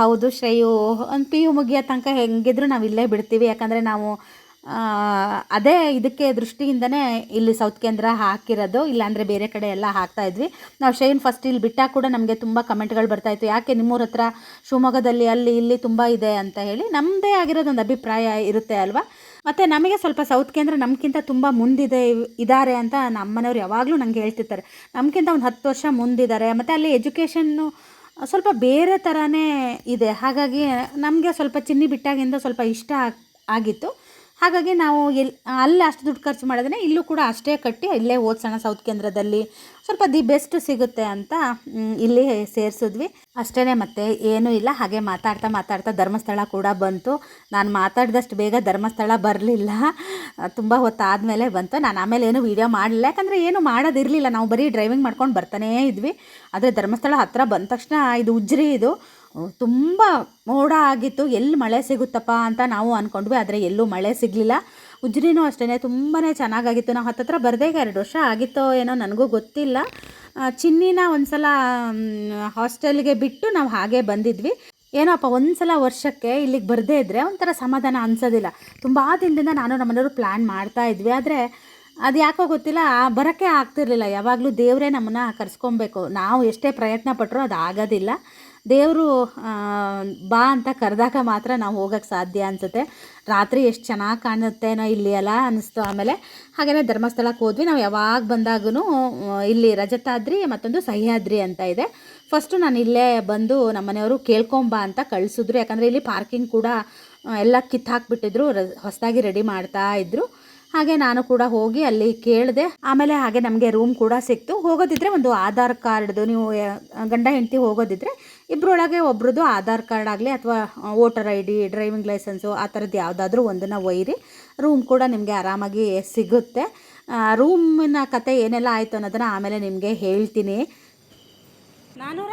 ಹೌದು ಶ್ರೇಯು. ಒಂದು ಪಿ ಯು ಮುಗಿಯೋ ತನಕ ಹೆಂಗಿದ್ರು ನಾವು ಇಲ್ಲೇ ಬಿಡ್ತೀವಿ. ಯಾಕಂದರೆ ನಾವು ಅದೇ ಇದಕ್ಕೆ ದೃಷ್ಟಿಯಿಂದನೇ ಇಲ್ಲಿ ಸೌತ್ ಕೇಂದ್ರ ಹಾಕಿರೋದು. ಇಲ್ಲಾಂದರೆ ಬೇರೆ ಕಡೆ ಎಲ್ಲ ಹಾಕ್ತಾ ಇದ್ವಿ. ನಾವು ಶೈನ್ ಫಸ್ಟ್ ಇಲ್ಲಿ ಬಿಟ್ಟಾಗ ಕೂಡ ನಮಗೆ ತುಂಬ ಕಮೆಂಟ್ಗಳು ಬರ್ತಾಯಿತ್ತು ಯಾಕೆ ನಿಮ್ಮೂರ ಹತ್ರ ಶಿವಮೊಗ್ಗದಲ್ಲಿ ಅಲ್ಲಿ ಇಲ್ಲಿ ತುಂಬ ಇದೆ ಅಂತ ಹೇಳಿ ನಮ್ಮದೇ ಆಗಿರೋದೊಂದು ಅಭಿಪ್ರಾಯ ಇರುತ್ತೆ ಅಲ್ವಾ? ಮತ್ತು ನಮಗೆ ಸ್ವಲ್ಪ ಸೌತ್ ಕೇಂದ್ರ ನಮಗಿಂತ ತುಂಬ ಮುಂದಿದೆ ಇದ್ದಾರೆ ಅಂತ ನಮ್ಮ ಮನೆಯವ್ರು ಯಾವಾಗಲೂ ನಂಗೆ ಹೇಳ್ತಿರ್ತಾರೆ. ನಮಗಿಂತ ಒಂದು ಹತ್ತು ವರ್ಷ ಮುಂದಿದ್ದಾರೆ ಮತ್ತು ಅಲ್ಲಿ ಎಜುಕೇಷನ್ನು ಸ್ವಲ್ಪ ಬೇರೆ ಥರನೇ ಇದೆ. ಹಾಗಾಗಿ ನಮಗೆ ಸ್ವಲ್ಪ ಚಿನ್ನಿ ಬಿಟ್ಟಾಗಿಂದ ಸ್ವಲ್ಪ ಇಷ್ಟ ಆಗ್- ಆಗಿತ್ತು. ಹಾಗಾಗಿ ನಾವು ಎಲ್ಲಿ ಅಲ್ಲಿ ಅಷ್ಟು ದುಡ್ಡು ಖರ್ಚು ಮಾಡಿದ್ರೆ ಇಲ್ಲೂ ಕೂಡ ಅಷ್ಟೇ ಕಟ್ಟಿ ಇಲ್ಲೇ ಓದ್ಸೋಣ ಸೌತ್ ಕೇಂದ್ರದಲ್ಲಿ ಸ್ವಲ್ಪ ದಿ ಬೆಸ್ಟ್ ಸಿಗುತ್ತೆ ಅಂತ ಇಲ್ಲಿ ಸೇರಿಸಿದ್ವಿ. ಅಷ್ಟೇ ಮತ್ತೆ ಏನೂ ಇಲ್ಲ. ಹಾಗೆ ಮಾತಾಡ್ತಾ ಮಾತಾಡ್ತಾ ಧರ್ಮಸ್ಥಳ ಕೂಡ ಬಂತು. ನಾನು ಮಾತಾಡಿದಷ್ಟು ಬೇಗ ಧರ್ಮಸ್ಥಳ ಬರಲಿಲ್ಲ. ತುಂಬ ಹೊತ್ತಾದಮೇಲೆ ಬಂತು. ನಾನು ಆಮೇಲೆ ಏನು ವೀಡಿಯೋ ಮಾಡಲಿಲ್ಲ. ಯಾಕಂದರೆ ಏನು ಮಾಡೋದಿರಲಿಲ್ಲ. ನಾವು ಬರೀ ಡ್ರೈವಿಂಗ್ ಮಾಡ್ಕೊಂಡು ಬರ್ತಾನೇ ಇದ್ವಿ. ಆದರೆ ಧರ್ಮಸ್ಥಳ ಹತ್ತಿರ ಬಂದ ತಕ್ಷಣ ಇದು ಉಜ್ರಿ ಇದು. ತುಂಬ ಮೋಡ ಆಗಿತ್ತು. ಎಲ್ಲಿ ಮಳೆ ಸಿಗುತ್ತಪ್ಪ ಅಂತ ನಾವು ಅಂದ್ಕೊಂಡ್ವಿ ಆದರೆ ಎಲ್ಲೂ ಮಳೆ ಸಿಗಲಿಲ್ಲ. ಉಜ್ರಿನೂ ಅಷ್ಟೇ ತುಂಬಾ ಚೆನ್ನಾಗಾಗಿತ್ತು. ನಾವು ಹತ್ತತ್ರ ಬರದೇ ಎರಡು ವರ್ಷ ಆಗಿತ್ತೋ ಏನೋ ನನಗೂ ಗೊತ್ತಿಲ್ಲ. ಚಿನ್ನಿನ ಒಂದು ಸಲ ಹಾಸ್ಟೆಲ್ಗೆ ಬಿಟ್ಟು ನಾವು ಹಾಗೆ ಬಂದಿದ್ವಿ. ಏನೋಪ್ಪ ಒಂದು ಸಲ ವರ್ಷಕ್ಕೆ ಇಲ್ಲಿಗೆ ಬರದೇ ಇದ್ದರೆ ಒಂಥರ ಸಮಾಧಾನ ಅನಿಸೋದಿಲ್ಲ. ತುಂಬ ದಿನದಿಂದ ನಾನು ನಮ್ಮನೆಯವರು ಪ್ಲ್ಯಾನ್ ಮಾಡ್ತಾ ಇದ್ವಿ. ಆದರೆ ಅದು ಯಾಕೋ ಗೊತ್ತಿಲ್ಲ ಬರೋಕ್ಕೆ ಆಗ್ತಿರ್ಲಿಲ್ಲ. ಯಾವಾಗಲೂ ದೇವರೇ ನಮ್ಮನ್ನು ಕರ್ಸ್ಕೊಬೇಕು. ನಾವು ಎಷ್ಟೇ ಪ್ರಯತ್ನ ಪಟ್ಟರೂ ಅದು ಆಗೋದಿಲ್ಲ. ದೇವರು ಬಾ ಅಂತ ಕರೆದಾಗ ಮಾತ್ರ ನಾವು ಹೋಗೋಕ್ಕೆ ಸಾಧ್ಯ ಅನಿಸುತ್ತೆ. ರಾತ್ರಿ ಎಷ್ಟು ಚೆನ್ನಾಗಿ ಕಾಣುತ್ತೇನೋ ಇಲ್ಲಿ ಅಲ್ಲ ಅನ್ನಿಸ್ತು ಆಮೇಲೆ. ಹಾಗೆಯೇ ಧರ್ಮಸ್ಥಳಕ್ಕೆ ಹೋದ್ವಿ. ನಾವು ಯಾವಾಗ ಬಂದಾಗೂ ಇಲ್ಲಿ ರಜತಾದ್ರಿ, ಮತ್ತೊಂದು ಸಹ್ಯಾದ್ರಿ ಅಂತ ಇದೆ. ಫಸ್ಟು ನಾನು ಇಲ್ಲೇ ಬಂದು ನಮ್ಮನೆಯವರು ಕೇಳ್ಕೊಂಬಾ ಅಂತ ಕಳಿಸಿದ್ರು. ಯಾಕಂದರೆ ಇಲ್ಲಿ ಪಾರ್ಕಿಂಗ್ ಕೂಡ ಎಲ್ಲ ಕಿತ್ತಾಕ್ಬಿಟ್ಟಿದ್ರು ರ, ಹೊಸದಾಗಿ ರೆಡಿ ಮಾಡ್ತಾ ಇದ್ದರು ಹಾಗೆ ನಾನು ಕೂಡ ಹೋಗಿ ಅಲ್ಲಿ ಕೇಳಿದೆ. ಆಮೇಲೆ ಹಾಗೆ ನಮಗೆ ರೂಮ್ ಕೂಡ ಸಿಕ್ತು. ಹೋಗೋದಿದ್ರೆ ಒಂದು ಆಧಾರ್ ಕಾರ್ಡ್ದು, ನೀವು ಗಂಡ ಹೆಂಡತಿ ಹೋಗೋದಿದ್ರೆ ಇಬ್ಬರೊಳಗೆ ಒಬ್ರದ್ದು ಆಧಾರ್ ಕಾರ್ಡ್ ಆಗಲಿ ಅಥವಾ voter I D, driving licence, ಆ ಥರದ್ದು ಯಾವುದಾದ್ರೂ ಒಂದನ್ನು ಒಯ್ಯಿರಿ. ರೂಮ್ ಕೂಡ ನಿಮಗೆ ಆರಾಮಾಗಿ ಸಿಗುತ್ತೆ. ರೂಮಿನ ಕತೆ ಏನೆಲ್ಲ ಆಯಿತು ಅನ್ನೋದನ್ನು ಆಮೇಲೆ ನಿಮಗೆ ಹೇಳ್ತೀನಿ. ನಾನ್ನೂರ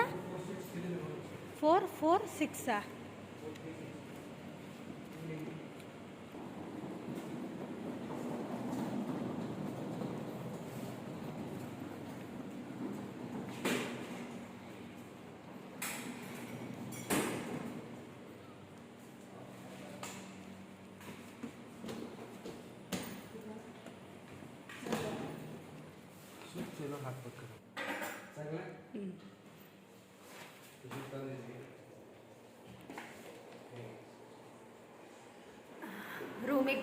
ಫೋರ್ ಫೋರ್, ಸಿಕ್ಸಾ?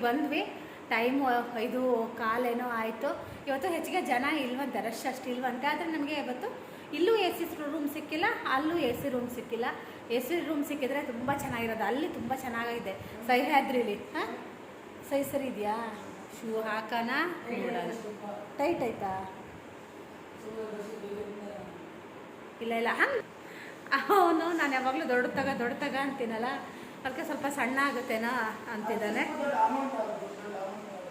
ಬಂದ್ವಿ. ಟೈಮು ಇದು ಕಾಲೇನೋ ಆಯಿತು. ಇವತ್ತು ಹೆಚ್ಚಿಗೆ ಜನ ಇಲ್ವಂತ ರಶ್ ಅಷ್ಟು ಇಲ್ವಂತೆ ಆದರೆ ನಮಗೆ ಇವತ್ತು ಇಲ್ಲೂ ಎ ಸಿ ರೂಮ್ ಸಿಕ್ಕಿಲ್ಲ, ಅಲ್ಲೂ ಎ ಸಿ ರೂಮ್ ಸಿಕ್ಕಿಲ್ಲ. ಎ ಸಿ ರೂಮ್ ಸಿಕ್ಕಿದ್ರೆ ತುಂಬ ಚೆನ್ನಾಗಿರೋದು. ಅಲ್ಲಿ ತುಂಬ ಚೆನ್ನಾಗಿದೆ ಸಹ್ಯಾದ್ರಿಲಿ ಹಾಂ? ಸೈ ಸರಿ ಇದೆಯಾ? ಶೂ ಹಾಕೋಣ ಟೈಟ್ ಆಯ್ತಾ? ಇಲ್ಲ ಇಲ್ಲ. ಹಂಗೆ ಅವನು ನಾನು ಯಾವಾಗಲೂ ದೊಡ್ಡ ತಗ ದೊಡ್ಡ ತಗ ಅಂತೀನಲ್ಲ. ಅದಕ್ಕೆ ಸ್ವಲ್ಪ ಸಣ್ಣ ಆಗುತ್ತೇನೋ ಅಂತಿದ್ದಾನೆ.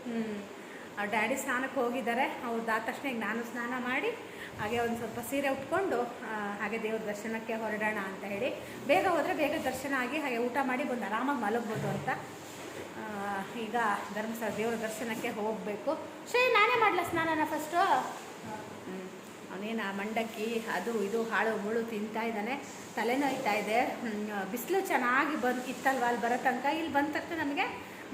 ಹ್ಞೂ ಅವ್ರ ಡ್ಯಾಡಿ ಸ್ನಾನಕ್ಕೆ ಹೋಗಿದ್ದಾರೆ. ಅವ್ರದ್ದಾದ ತಕ್ಷಣ ಈಗ ನಾನು ಸ್ನಾನ ಮಾಡಿ, ಹಾಗೆ ಒಂದು ಸ್ವಲ್ಪ ಸೀರೆ ಉಟ್ಕೊಂಡು ಹಾಗೆ ದೇವ್ರ ದರ್ಶನಕ್ಕೆ ಹೊರಡೋಣ ಅಂತ ಹೇಳಿ. ಬೇಗ ಹೋದರೆ ಬೇಗ ದರ್ಶನ ಆಗಿ ಹಾಗೆ ಊಟ ಮಾಡಿ ಬಂದು ಆರಾಮಾಗಿ ಮಲಗ್ಬೋದು ಅಂತ. ಈಗ ಧರ್ಮಸ್ಥಳ ದೇವ್ರ ದರ್ಶನಕ್ಕೆ ಹೋಗಬೇಕು. ಶೇ ನಾನೇ ಮಾಡಲ ಸ್ನಾನನ ಫಸ್ಟು ಅವನೇನು ಆ ಮಂಡಕ್ಕಿ, ಅದು ಇದು ಹಾಳು ಮುಳು ತಿಂತಾ ಇದ್ದಾನೆ. ತಲೆನೋಯ್ತಾ ಇದೆ. ಬಿಸಿಲು ಚೆನ್ನಾಗಿ ಬಂದು ಇತ್ತಲ್ವ ಅಲ್ಲಿ ಬರೋ ತನಕ? ಇಲ್ಲಿ ಬಂದ ತಕ್ಷಣ ನಮಗೆ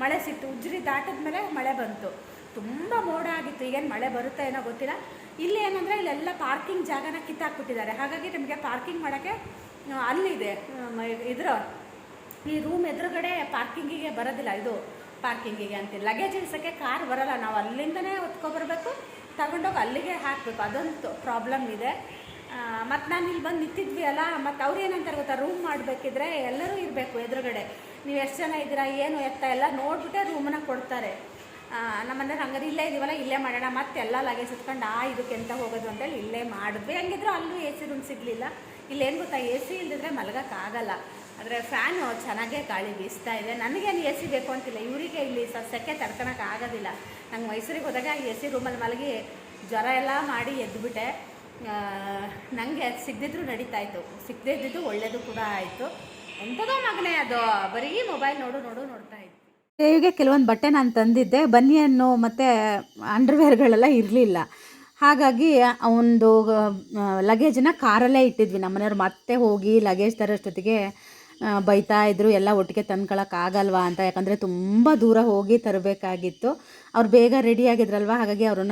ಮಳೆ ಸಿಕ್ತು. ಉಜ್ರಿ ದಾಟಿದ ಮೇಲೆ ಮಳೆ ಬಂತು. ತುಂಬ ಮೋಡ ಆಗಿತ್ತು. ಈಗೇನು ಮಳೆ ಬರುತ್ತೆ ಏನೋ ಗೊತ್ತಿಲ್ಲ. ಇಲ್ಲಿ ಏನಂದರೆ ಇಲ್ಲೆಲ್ಲ ಪಾರ್ಕಿಂಗ್ ಜಾಗನ ಕಿತ್ತಾಕ್ಬಿಟ್ಟಿದ್ದಾರೆ. ಹಾಗಾಗಿ ನಿಮಗೆ ಪಾರ್ಕಿಂಗ್ ಮಾಡೋಕ್ಕೆ ಅಲ್ಲಿದೆ. ಇದ್ರ, ಈ ರೂಮ್ ಎದುರುಗಡೆ ಪಾರ್ಕಿಂಗಿಗೆ ಬರೋದಿಲ್ಲ. ಇದು ಪಾರ್ಕಿಂಗಿಗೆ ಅಂತ ಲಗೇಜ್ ಇಳಿಸೋಕ್ಕೆ ಕಾರ್ ಬರೋಲ್ಲ. ನಾವು ಅಲ್ಲಿಂದನೇ ಹೊತ್ಕೊಬರ್ಬೇಕು ತಗೊಂಡೋಗಿ ಅಲ್ಲಿಗೆ ಹಾಕಬೇಕು. ಅದೊಂದು ಪ್ರಾಬ್ಲಮ್ ಇದೆ. ಮತ್ತು ನಾನು ಇಲ್ಲಿ ಬಂದು ನಿಂತಿದ್ವಿ ಅಲ್ಲ ಮತ್ತು ಅವ್ರು ಏನಂತಾರೆ ಗೊತ್ತಾ? ರೂಮ್ ಮಾಡಬೇಕಿದ್ರೆ ಎಲ್ಲರೂ ಇರಬೇಕು ಎದುರುಗಡೆ. ನೀವು ಎಷ್ಟು ಜನ ಇದ್ದೀರಾ, ಏನು ಎತ್ತ ಎಲ್ಲ ನೋಡಿಬಿಟ್ಟೆ ರೂಮನ್ನ ಕೊಡ್ತಾರೆ. ನಮ್ಮ ಮನೆಯವ್ರು ಹಂಗಾರೆ ಇಲ್ಲೇ ಇದೀವಲ್ಲ, ಇಲ್ಲೇ ಮಾಡೋಣ ಮತ್ತೆ ಎಲ್ಲ ಲಗೇಜ್ ಇಟ್ಕೊಂಡು ಆ, ಇದಕ್ಕೆ ಎಂತ ಹೋಗೋದು ಅಂತೇಳಿ ಇಲ್ಲೇ ಮಾಡಿದ್ವಿ. ಹಂಗಿದ್ರು ಅಲ್ಲೂ ಎ ಸಿ ರೂಮ್ ಸಿಗಲಿಲ್ಲ. ಇಲ್ಲೇನು ಗೊತ್ತಾ? ಎ ಸಿ ಇಲ್ದಿದ್ರೆ ಮಲಗೋಕ್ಕಾಗಲ್ಲ ಆದರೆ ಫ್ಯಾನು ಚೆನ್ನಾಗೇ ಗಾಳಿ ಬೀಸ್ತಾ ಇದೆ. ನನಗೇನು ಎ ಸಿ ಬೇಕು ಅಂತಿಲ್ಲ. ಇವರಿಗೆ ಇಲ್ಲಿ ಸಸ್ಯಕ್ಕೆ ತಡ್ಕೊಳಕ್ಕೆ ಆಗೋದಿಲ್ಲ. ನಂಗೆ ಮೈಸೂರಿಗೆ ಹೋದಾಗ ಎ ಸಿ ರೂಮಲ್ಲಿ ಮಲಗಿ ಜ್ವರ ಎಲ್ಲ ಮಾಡಿ ಎದ್ದುಬಿಟ್ಟೆ ನನಗೆ ಸಿಗದಿದ್ರು ನಡೀತಾ ಇತ್ತು. ಸಿಗದೇ ಇದ್ದಿದ್ದು ಒಳ್ಳೆಯದು ಕೂಡ ಆಯಿತು. ಎಂಥದೋ ಮಗನೇ ಅದು. ಬರೀ ಮೊಬೈಲ್ ನೋಡು ನೋಡು ನೋಡ್ತಾ ಇತ್ತು ದೇವಿಗೆ ಕೆಲವೊಂದು ಬಟ್ಟೆ ನಾನು ತಂದಿದ್ದೆ. ಬನ್ನಿಯನ್ನು ಮತ್ತು ಅಂಡರ್ವೇರ್ಗಳೆಲ್ಲ ಇರಲಿಲ್ಲ. ಹಾಗಾಗಿ ಒಂದು ಲಗೇಜನ್ನು ಕಾರಲ್ಲೇ ಇಟ್ಟಿದ್ವಿ. ನಮ್ಮನೆಯವ್ರು ಮತ್ತೆ ಹೋಗಿ ಲಗೇಜ್ ತರೋಷ್ಟೊತ್ತಿಗೆ ಬೈತಾ ಇದ್ರು ಎಲ್ಲ ಒಟ್ಟಿಗೆ ತಂದ್ಕೊಳಕ್ಕಾಗಲ್ವಾ ಅಂತ. ಯಾಕಂದರೆ ತುಂಬ ದೂರ ಹೋಗಿ ತರಬೇಕಾಗಿತ್ತು. ಅವ್ರು ಬೇಗ ರೆಡಿ ಆಗಿದ್ರಲ್ವ? ಹಾಗಾಗಿ ಅವ್ರನ್ನ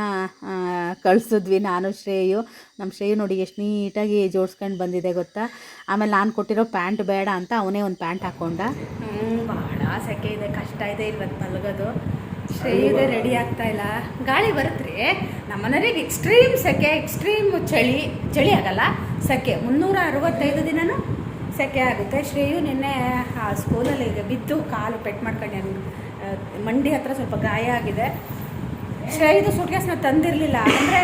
ಕಳಿಸಿದ್ವಿ. ನಾನು ಶ್ರೇಯು. ನಮ್ಮ ಶ್ರೇಯು ನೋಡಿ ಎಷ್ಟು ನೀಟಾಗಿ ಜೋಡಿಸ್ಕೊಂಡು ಬಂದಿದೆ ಗೊತ್ತಾ? ಆಮೇಲೆ ನಾನು ಕೊಟ್ಟಿರೋ ಪ್ಯಾಂಟ್ ಬೇಡ ಅಂತ ಅವನೇ ಒಂದು ಪ್ಯಾಂಟ್ ಹಾಕ್ಕೊಂಡ ಭಾಳ ಸೆಕೆ ಇದೆ. ಕಷ್ಟ ಇದೆ ಇವತ್ತು ಮಲಗೋದು. ಶ್ರೇಯುದೇ ರೆಡಿ ಆಗ್ತಾ ಇಲ್ಲ. ಗಾಳಿ ಬರುತ್ತ್ರಿ ನಮ್ಮನೆಯವ್ರಿಗೆ ಎಕ್ಸ್ಟ್ರೀಮ್ ಸೆಕೆ ಎಕ್ಸ್ಟ್ರೀಮ್ ಚಳಿ. ಚಳಿ ಆಗಲ್ಲ. ಸೆಕೆ. ಮುನ್ನೂರ ಅರವತ್ತೈದು ದಿನನೂ ಸೆಕೆ ಆಗುತ್ತೆ. ಶ್ರೇಯು ನಿನ್ನೆ ಆ ಸ್ಕೂಲಲ್ಲಿ ಈಗ ಬಿದ್ದು ಕಾಲು ಪೆಟ್ಟು ಮಾಡ್ಕೊಂಡು. ಮಂಡಿ ಹತ್ರ ಸ್ವಲ್ಪ ಗಾಯ ಆಗಿದೆ. ಶ್ರೇಯದು ಸೂಟ್ಕೇಸ್ನ ತಂದಿರಲಿಲ್ಲ. ಅಂದರೆ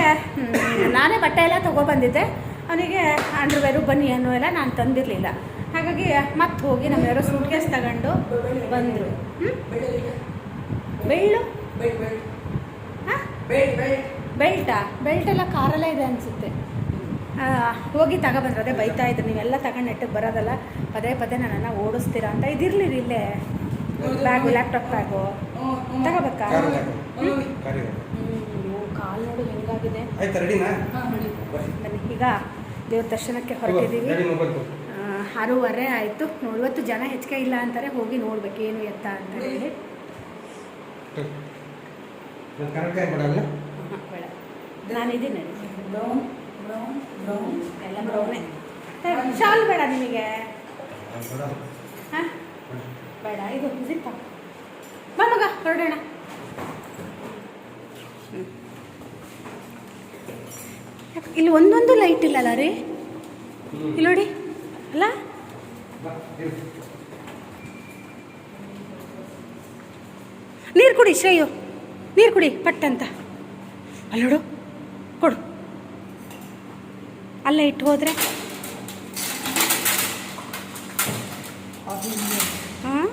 ನಾನೇ ಬಟ್ಟೆ ಎಲ್ಲ ತೊಗೊಬಂದಿದ್ದೆ. ಅವನಿಗೆ ಅಂಡರ್ವೇರು ಬನ್ನಿ ಅನ್ನೋ ಎಲ್ಲ ನಾನು ತಂದಿರಲಿಲ್ಲ. ಹಾಗಾಗಿ ಮತ್ತೆ ಹೋಗಿ ನಮ್ಮೆಲ್ಲರೂ ಸೂಟ್ಕೇಸ್ ತಗೊಂಡು ಬಂದರು. ಬೆಳ್ಳು ಹಾಂ? ಬೆಲ್ಟಾ ಬೆಲ್ಟ್. ಎಲ್ಲ ಕಾರಲ್ಲೇ ಇದೆ ಅನಿಸುತ್ತೆ. ಹೋಗಿ ತಗೊಬಂದ್ರು ಅದೇ ಬೈತಾ ಇದ್ರು. ನೀವೆಲ್ಲ ತಗೊಂಡು ನೆಟ್ಟಿಗೆ ಬರೋದಲ್ಲ. ಪದೇ ಪದೇ ನನ್ನನ್ನು ಓಡಿಸ್ತೀರಾ ಅಂತ. ಇದಿರಲಿ ಇಲ್ಲೇ. ಬ್ಯಾಗು ಲ್ಯಾಪ್ಟಾಪ್ ಬ್ಯಾಗು ತಗೋಬೇಕಾ? ಹ್ಞೂ ಕಾಲು ನೋಡು ಹೆಂಗಾಗಿದೆ. ಆಯ್ತಾ ರೆಡಿನಾ ಬನ್ನಿ. ಈಗ ದೇವ್ರ ದರ್ಶನಕ್ಕೆ ಹೊರಟಿದ್ದೀವಿ ಆರೂವರೆ ಆಯಿತು. ನೋಡುವತ್ತು ಜನ ಹೆಚ್ಚಿಗೆ ಇಲ್ಲ ಅಂತಾರೆ. ಹೋಗಿ ನೋಡ್ಬೇಕು ಏನು ಎತ್ತ ಅಂತ ಹೇಳಿ. ನಾನಿದ್ದೀನಿ. ಬ್ರೌನ್ ಬ್ರೌನ್ ಎಲ್ಲ ಬ್ರೌನೇ ಶಾಲ್ ಬೇಡ ನಿಮಗೆ. ಹಾಂ? ಬೇಡ ಇದು ಜಿಪ್ಪ ಬಾ ಮಗ ಹೊರಡೋಣ. ಇಲ್ಲಿ ಒಂದೊಂದು ಲೈಟ್ ಇಲ್ಲಲ್ಲ ರೀ? ಇಲ್ಲಿ ನೋಡಿ. ಅಲ್ಲ? ನೀರು ಕುಡಿ ಶ್ರೇಯು. ನೀರು ಕುಡಿ ಪಟ್ಟಂತ ಅಲ್ಲೋಡು ಕೊಡು. ಅಲ್ಲೇ ಇಟ್ಟು ಹೋದ್ರೆ? ಹಾಂ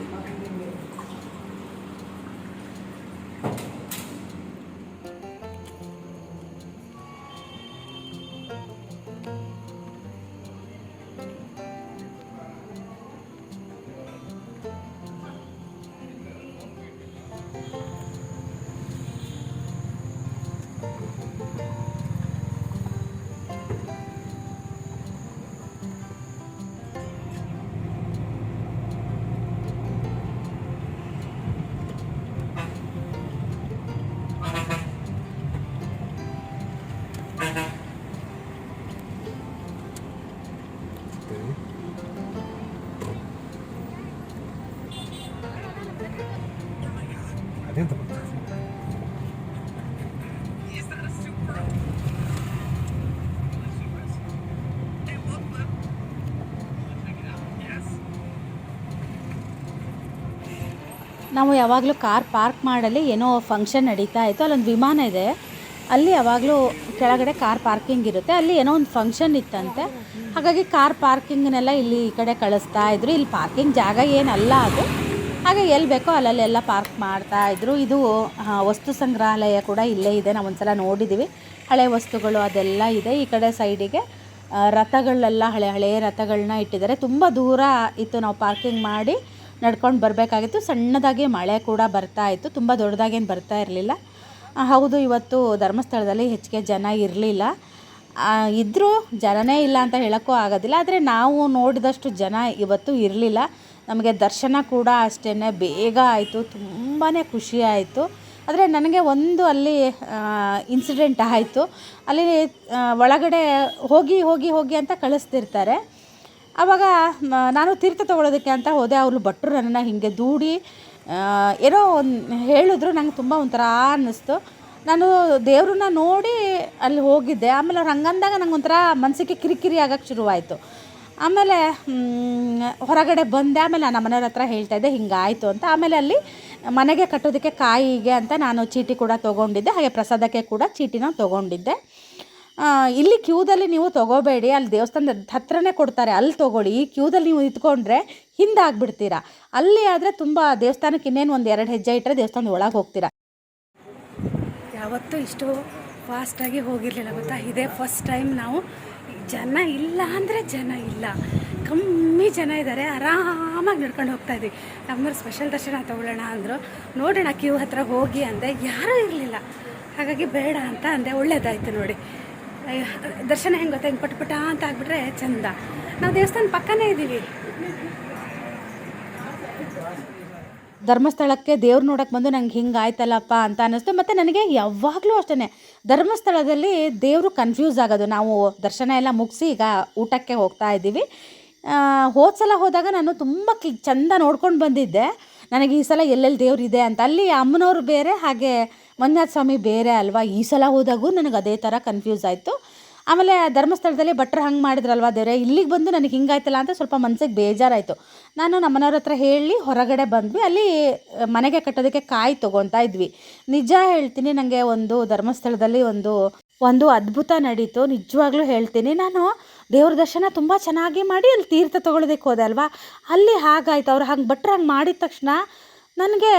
ನಾವು ಯಾವಾಗಲೂ ಕಾರ್ ಪಾರ್ಕ್ ಮಾಡಲಿ ಏನೋ ಫಂಕ್ಷನ್ ನಡೀತಾ ಇತ್ತು. ಅಲ್ಲೊಂದು ವಿಮಾನ ಇದೆ. ಅಲ್ಲಿ ಯಾವಾಗಲೂ ಕೆಳಗಡೆ ಕಾರ್ ಪಾರ್ಕಿಂಗ್ ಇರುತ್ತೆ. ಅಲ್ಲಿ ಏನೋ ಒಂದು ಫಂಕ್ಷನ್ ಇತ್ತಂತೆ. ಹಾಗಾಗಿ ಕಾರ್ ಪಾರ್ಕಿಂಗ್ನೆಲ್ಲ ಇಲ್ಲಿ ಈ ಕಡೆ ಕಳಿಸ್ತಾ ಇದ್ರು. ಇಲ್ಲಿ ಪಾರ್ಕಿಂಗ್ ಜಾಗ ಏನಲ್ಲ ಅದು. ಹಾಗೆ ಎಲ್ಲಿ ಬೇಕೋ ಅಲ್ಲಲ್ಲೆಲ್ಲ ಪಾರ್ಕ್ ಮಾಡ್ತಾ ಇದ್ರು. ಇದು ವಸ್ತು ಸಂಗ್ರಹಾಲಯ ಕೂಡ ಇಲ್ಲೇ ಇದೆ. ನಾವು ಒಂದ್ಸಲ ನೋಡಿದ್ದೀವಿ ಹಳೆ ವಸ್ತುಗಳು ಅದೆಲ್ಲ ಇದೆ. ಈ ಕಡೆ ಸೈಡಿಗೆ ರಥಗಳೆಲ್ಲ ಹಳೆ ಹಳೆ ರಥಗಳನ್ನ ಇಟ್ಟಿದ್ದಾರೆ. ತುಂಬ ದೂರ ಇತ್ತು ನಾವು ಪಾರ್ಕಿಂಗ್ ಮಾಡಿ. ನಡ್ಕೊಂಡು ಬರಬೇಕಾಗಿತ್ತು. ಸಣ್ಣದಾಗಿ ಮಳೆ ಕೂಡ ಬರ್ತಾ ಇತ್ತು. ತುಂಬ ದೊಡ್ಡದಾಗೇನು ಬರ್ತಾ ಇರಲಿಲ್ಲ. ಹೌದು, ಇವತ್ತು ಧರ್ಮಸ್ಥಳದಲ್ಲಿ ಹೆಚ್ಚಿಗೆ ಜನ ಇರಲಿಲ್ಲ. ಇದ್ದರೂ ಜನನೇ ಇಲ್ಲ ಅಂತ ಹೇಳೋಕ್ಕೂ ಆಗೋದಿಲ್ಲ. ಆದರೆ ನಾವು ನೋಡಿದಷ್ಟು ಜನ ಇವತ್ತು ಇರಲಿಲ್ಲ. ನಮಗೆ ದರ್ಶನ ಕೂಡ ಅಷ್ಟೇ ಬೇಗ ಆಯಿತು. ತುಂಬಾ ಖುಷಿ ಆಯಿತು. ಆದರೆ ನನಗೆ ಒಂದು ಅಲ್ಲಿ ಇನ್ಸಿಡೆಂಟ್ ಆಯಿತು. ಅಲ್ಲಿ ಒಳಗಡೆ ಹೋಗಿ ಹೋಗಿ ಹೋಗಿ ಅಂತ ಕಳಿಸ್ತಿರ್ತಾರೆ. ಆವಾಗ ನಾನು ತೀರ್ಥ ತೊಗೊಳೋದಕ್ಕೆ ಅಂತ ಹೋದೆ. ಅವರು ಭಟ್ರು ನನ್ನನ್ನು ಹೀಗೆ ದೂಡಿ ಏನೋ ಒಂದು ಹೇಳಿದ್ರು. ನಂಗೆ ತುಂಬ ಒಂಥರ ಅನ್ನಿಸ್ತು. ನಾನು ದೇವ್ರನ್ನ ನೋಡಿ ಅಲ್ಲಿ ಹೋಗಿದ್ದೆ. ಆಮೇಲೆ ಅವ್ರು ಹಂಗಂದಾಗ ನಂಗೆ ಒಂಥರ ಮನಸ್ಸಿಗೆ ಕಿರಿಕಿರಿ ಆಗೋಕ್ಕೆ ಶುರುವಾಯಿತು. ಆಮೇಲೆ ಹೊರಗಡೆ ಬಂದೆ. ಆಮೇಲೆ ನಾನು ಮನೆಯವ್ರ ಹತ್ರ ಹೇಳ್ತಾ ಇದ್ದೆ, ಹಿಂಗಾಯಿತು ಅಂತ. ಆಮೇಲೆ ಅಲ್ಲಿ ಮನೆಗೆ ಕಟ್ಟೋದಕ್ಕೆ ಕಾಯಿಗೆ ಅಂತ ನಾನು ಚೀಟಿ ಕೂಡ ತೊಗೊಂಡಿದ್ದೆ. ಹಾಗೆ ಪ್ರಸಾದಕ್ಕೆ ಕೂಡ ಚೀಟಿನ ತೊಗೊಂಡಿದ್ದೆ. ಇಲ್ಲಿ ಕ್ಯೂದಲ್ಲಿ ನೀವು ತೊಗೋಬೇಡಿ. ಅಲ್ಲಿ ದೇವಸ್ಥಾನದ ಹತ್ರನೇ ಕೊಡ್ತಾರೆ. ಅಲ್ಲಿ ತೊಗೊಳ್ಳಿ. ಈ ಕ್ಯೂದಲ್ಲಿ ನೀವು ನಿಂತ್ಕೊಂಡ್ರೆ ಹಿಂದಾಗ್ಬಿಡ್ತೀರಾ ಅಲ್ಲಿ ಆದರೆ ತುಂಬ ದೇವಸ್ಥಾನಕ್ಕೆ ಇನ್ನೇನು ಒಂದು ಎರಡು ಹೆಜ್ಜೆ ಇಟ್ಟರೆ ದೇವಸ್ಥಾನದ ಒಳಗೆ ಹೋಗ್ತೀರಾ. ಯಾವತ್ತೂ ಇಷ್ಟು ಫಾಸ್ಟಾಗಿ ಹೋಗಿರಲಿಲ್ಲ ಗೊತ್ತಾ? ಇದೇ ಫಸ್ಟ್ ಟೈಮ್ ನಾವು ಜನ ಇಲ್ಲ ಅಂದರೆ ಜನ ಇಲ್ಲ. ಕಮ್ಮಿ ಜನ ಇದ್ದಾರೆ. ಆರಾಮಾಗಿ ನಡ್ಕೊಂಡು ಹೋಗ್ತಾ ಇದ್ವಿ ನಮ್ಮವ್ರು ಸ್ಪೆಷಲ್ ದರ್ಶನ ತೊಗೊಳ್ಳೋಣ ಅಂದರು. ನೋಡೋಣ ಕ್ಯೂ ಹತ್ರ ಹೋಗಿ ಅಂದೆ. ಯಾರೂ ಇರಲಿಲ್ಲ. ಹಾಗಾಗಿ ಬೇಡ ಅಂತ ಅಂದೆ. ಒಳ್ಳೆಯದಾಯ್ತು ನೋಡಿ. ದರ್ಶನ ಹೆಂಗೆ ಗೊತ್ತಾ? ಹಿಂಗೆ ಪಟ ಪಟ ಅಂತ ಆಗ್ಬಿಟ್ರೆ ಚಂದ. ನಾವು ದೇವಸ್ಥಾನ ಪಕ್ಕನೇ ಇದ್ದೀವಿ ಧರ್ಮಸ್ಥಳಕ್ಕೆ ದೇವ್ರು ನೋಡೋಕೆ ಬಂದು ನಂಗೆ ಹಿಂಗೆ ಆಯ್ತಲ್ಲಪ್ಪ ಅಂತ ಅನ್ನಿಸ್ತು. ಮತ್ತು ನನಗೆ ಯಾವಾಗಲೂ ಅಷ್ಟೇ ಧರ್ಮಸ್ಥಳದಲ್ಲಿ ದೇವರು ಕನ್ಫ್ಯೂಸ್ ಆಗೋದು. ನಾವು ದರ್ಶನ ಎಲ್ಲ ಮುಗಿಸಿ ಈಗ ಊಟಕ್ಕೆ ಹೋಗ್ತಾ ಇದ್ದೀವಿ. ಹೋದ ಸಲ ಹೋದಾಗ ನಾನು ತುಂಬ ಕ್ಲಿ, ಚಂದ ನೋಡ್ಕೊಂಡು ಬಂದಿದ್ದೆ. ನನಗೆ ಈ ಸಲ ಎಲ್ಲೆಲ್ಲಿ ಇದೆ ಅಂತ. ಅಲ್ಲಿ ಅಮ್ಮನವ್ರು ಬೇರೆ, ಹಾಗೆ ಮಂಜುನಾಥ ಸ್ವಾಮಿ ಬೇರೆ ಅಲ್ವಾ? ಈ ಸಲ ಹೋದಾಗೂ ನನಗೆ ಅದೇ ಥರ ಕನ್ಫ್ಯೂಸ್ ಆಯಿತು. ಆಮೇಲೆ ಧರ್ಮಸ್ಥಳದಲ್ಲಿ ಭಟ್ರು ಹಂಗೆ ಮಾಡಿದ್ರಲ್ವಾ ದೇವ್ರೆ? ಇಲ್ಲಿಗೆ ಬಂದು ನನಗೆ ಹಿಂಗಾಯ್ತಲ್ಲ ಅಂತ ಸ್ವಲ್ಪ ಮನ್ಸಿಗೆ ಬೇಜಾರಾಯಿತು. ನಾನು ನಮ್ಮ ಮನೆಯವ್ರ ಹತ್ರ ಹೇಳಿ ಹೊರಗಡೆ ಬಂದ್ವಿ. ಅಲ್ಲಿ ಮನೆಗೆ ಕಟ್ಟೋದಕ್ಕೆ ಕಾಯಿ ತೊಗೊತಾ ಇದ್ವಿ. ನಿಜ ಹೇಳ್ತೀನಿ ನನಗೆ ಒಂದು ಧರ್ಮಸ್ಥಳದಲ್ಲಿ ಒಂದು ಒಂದು ಅದ್ಭುತ ನಡೀತು. ನಿಜವಾಗ್ಲೂ ಹೇಳ್ತೀನಿ, ನಾನು ದೇವ್ರ ದರ್ಶನ ತುಂಬ ಚೆನ್ನಾಗಿ ಮಾಡಿ ಅಲ್ಲಿ ತೀರ್ಥ ತೊಗೊಳೋದಕ್ಕೆ ಹೋದೆ ಅಲ್ವಾ? ಅಲ್ಲಿ ಹಾಗಾಯ್ತು. ಅವ್ರು ಹಂಗೆ ಭಟ್ರು ಹಂಗೆ ಮಾಡಿದ ತಕ್ಷಣ ನನಗೆ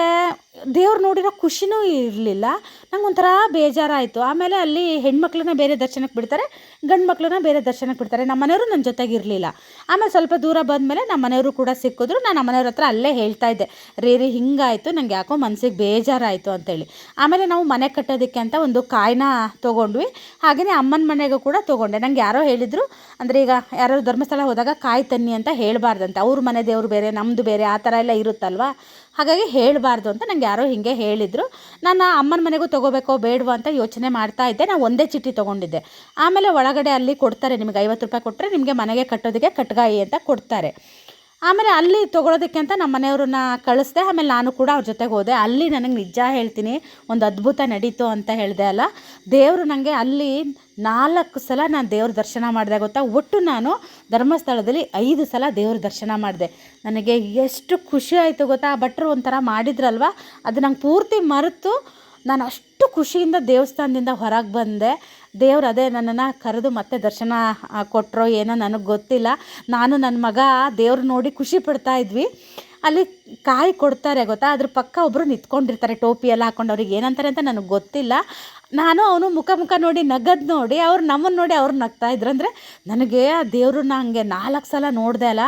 ದೇವ್ರು ನೋಡಿರೋ ಖುಷಿನೂ ಇರಲಿಲ್ಲ. ನಂಗೆ ಒಂಥರ ಬೇಜಾರಾಯಿತು. ಆಮೇಲೆ ಅಲ್ಲಿ ಹೆಣ್ಮಕ್ಳನ್ನ ಬೇರೆ ದರ್ಶನಕ್ಕೆ ಬಿಡ್ತಾರೆ ಗಂಡು ಮಕ್ಳನ್ನ ಬೇರೆ ದರ್ಶನಕ್ಕೆ ಬಿಡ್ತಾರೆ. ನಮ್ಮ ಮನೆಯವರು ನನ್ನ ಜೊತೆಗೆ ಇರಲಿಲ್ಲ ಆಮೇಲೆ ಸ್ವಲ್ಪ ದೂರ ಬಂದಮೇಲೆ ನಮ್ಮ ಮನೆಯವರು ಕೂಡ ಸಿಕ್ಕಿದ್ರು. ನಾನು ನಮ್ಮ ಮನೆಯವ್ರ ಹತ್ರ ಅಲ್ಲೇ ಹೇಳ್ತಾ ಇದ್ದೆ, ರೀ ರೀ, ಹಿಂಗಾಯಿತು. ನನಗೆ ಯಾಕೋ ಮನಸ್ಸಿಗೆ ಬೇಜಾರಾಯಿತು ಅಂತೇಳಿ. ಆಮೇಲೆ ನಾವು ಮನೆ ಕಟ್ಟೋದಕ್ಕೆ ಅಂತ ಒಂದು ಕಾಯಿನ ತೊಗೊಂಡ್ವಿ. ಹಾಗೆಯೇ ಅಮ್ಮನ ಮನೆಗೂ ಕೂಡ ತೊಗೊಂಡೆ. ನಂಗೆ ಯಾರೋ ಹೇಳಿದರು, ಅಂದರೆ ಈಗ ಯಾರೋ ಧರ್ಮಸ್ಥಳ ಹೋದಾಗ ಕಾಯಿ ತನ್ನಿ ಅಂತ ಹೇಳಬಾರ್ದಂತೆ. ಅವ್ರ ಮನೆ ದೇವ್ರು ಬೇರೆ ನಮ್ಮದು ಬೇರೆ, ಆ ಥರ ಎಲ್ಲ ಇರುತ್ತಲ್ವಾ? ಹಾಗಾಗಿ ಹೇಳಬಾರ್ದು ಅಂತ ನಂಗೆ ಯಾರೋ ಹೀಗೆ ಹೇಳಿದರು. ನಾನು ಅಮ್ಮನ ಮನೆಗೂ ತೊಗೋಬೇಕೋ ಬೇಡವೋ ಅಂತ ಯೋಚನೆ ಮಾಡ್ತಾ ಇದ್ದೆ. ನಾನು ಒಂದೇ ಚೀಟಿ ತೊಗೊಂಡಿದ್ದೆ. ಆಮೇಲೆ ಒಳಗಡೆ ಅಲ್ಲಿ ಕೊಡ್ತಾರೆ. ನಿಮಗೆ ಐವತ್ತು ರೂಪಾಯಿ ಕೊಟ್ಟರೆ ನಿಮಗೆ ಮನೆಗೆ ಕಟ್ಟೋದಕ್ಕೆ ಕಟ್ಗಾಯಿ ಅಂತ ಕೊಡ್ತಾರೆ. ಆಮೇಲೆ ಅಲ್ಲಿ ತೊಗೊಳೋದಕ್ಕೆ ಅಂತ ನಮ್ಮ ಮನೆಯವ್ರನ್ನ ಕಳಿಸ್ದೆ. ಆಮೇಲೆ ನಾನು ಕೂಡ ಅವ್ರ ಜೊತೆಗೆ ಹೋದೆ. ಅಲ್ಲಿ ನನಗೆ ನಿಜ ಹೇಳ್ತೀನಿ, ಒಂದು ಅದ್ಭುತ ನಡೀತು ಅಂತ ಹೇಳಿದೆ ಅಲ್ಲ. ದೇವರು ನನಗೆ ಅಲ್ಲಿ ನಾಲ್ಕು ಸಲ ನಾನು ದೇವ್ರ ದರ್ಶನ ಮಾಡಿದೆ ಗೊತ್ತಾ? ಒಟ್ಟು ನಾನು ಧರ್ಮಸ್ಥಳದಲ್ಲಿ ಐದು ಸಲ ದೇವ್ರ ದರ್ಶನ ಮಾಡಿದೆ. ನನಗೆ ಎಷ್ಟು ಖುಷಿ ಆಯಿತು ಗೊತ್ತಾ? ಭಟ್ರು ಒಂಥರ ಮಾಡಿದ್ರಲ್ವ? ಅದು ನಂಗೆ ಪೂರ್ತಿ ಮರೆತು ನಾನು ಅಷ್ಟು ಖುಷಿಯಿಂದ ದೇವಸ್ಥಾನದಿಂದ ಹೊರಗೆ ಬಂದೆ. ದೇವ್ರು ಅದೇ ನನ್ನನ್ನು ಕರೆದು ಮತ್ತೆ ದರ್ಶನ ಕೊಟ್ಟರೋ ಏನೋ ನನಗೆ ಗೊತ್ತಿಲ್ಲ. ನಾನು ನನ್ನ ಮಗ ದೇವ್ರು ನೋಡಿ ಖುಷಿ ಪಡ್ತಾ ಇದ್ವಿ. ಅಲ್ಲಿ ಕಾಯಿ ಕೊಡ್ತಾರೆ ಗೊತ್ತಾ? ಅದ್ರ ಪಕ್ಕ ಒಬ್ಬರು ನಿಂತ್ಕೊಂಡಿರ್ತಾರೆ, ಟೋಪಿ ಎಲ್ಲ ಹಾಕೊಂಡು. ಅವ್ರಿಗೆ ಏನಂತಾರೆ ಅಂತ ನನಗೆ ಗೊತ್ತಿಲ್ಲ. ನಾನು ಅವನು ಮುಖ ಮುಖ ನೋಡಿ ನಗದ್ ನೋಡಿ, ಅವ್ರು ನಮ್ಮನ್ನು ನೋಡಿ ಅವ್ರು ನಗ್ತಾ ಇದ್ರು. ಅಂದರೆ ನನಗೆ ಆ ದೇವ್ರನ್ನ ಹಂಗೆ ನಾಲ್ಕು ಸಲ ನೋಡಿದೆ ಅಲ್ಲ,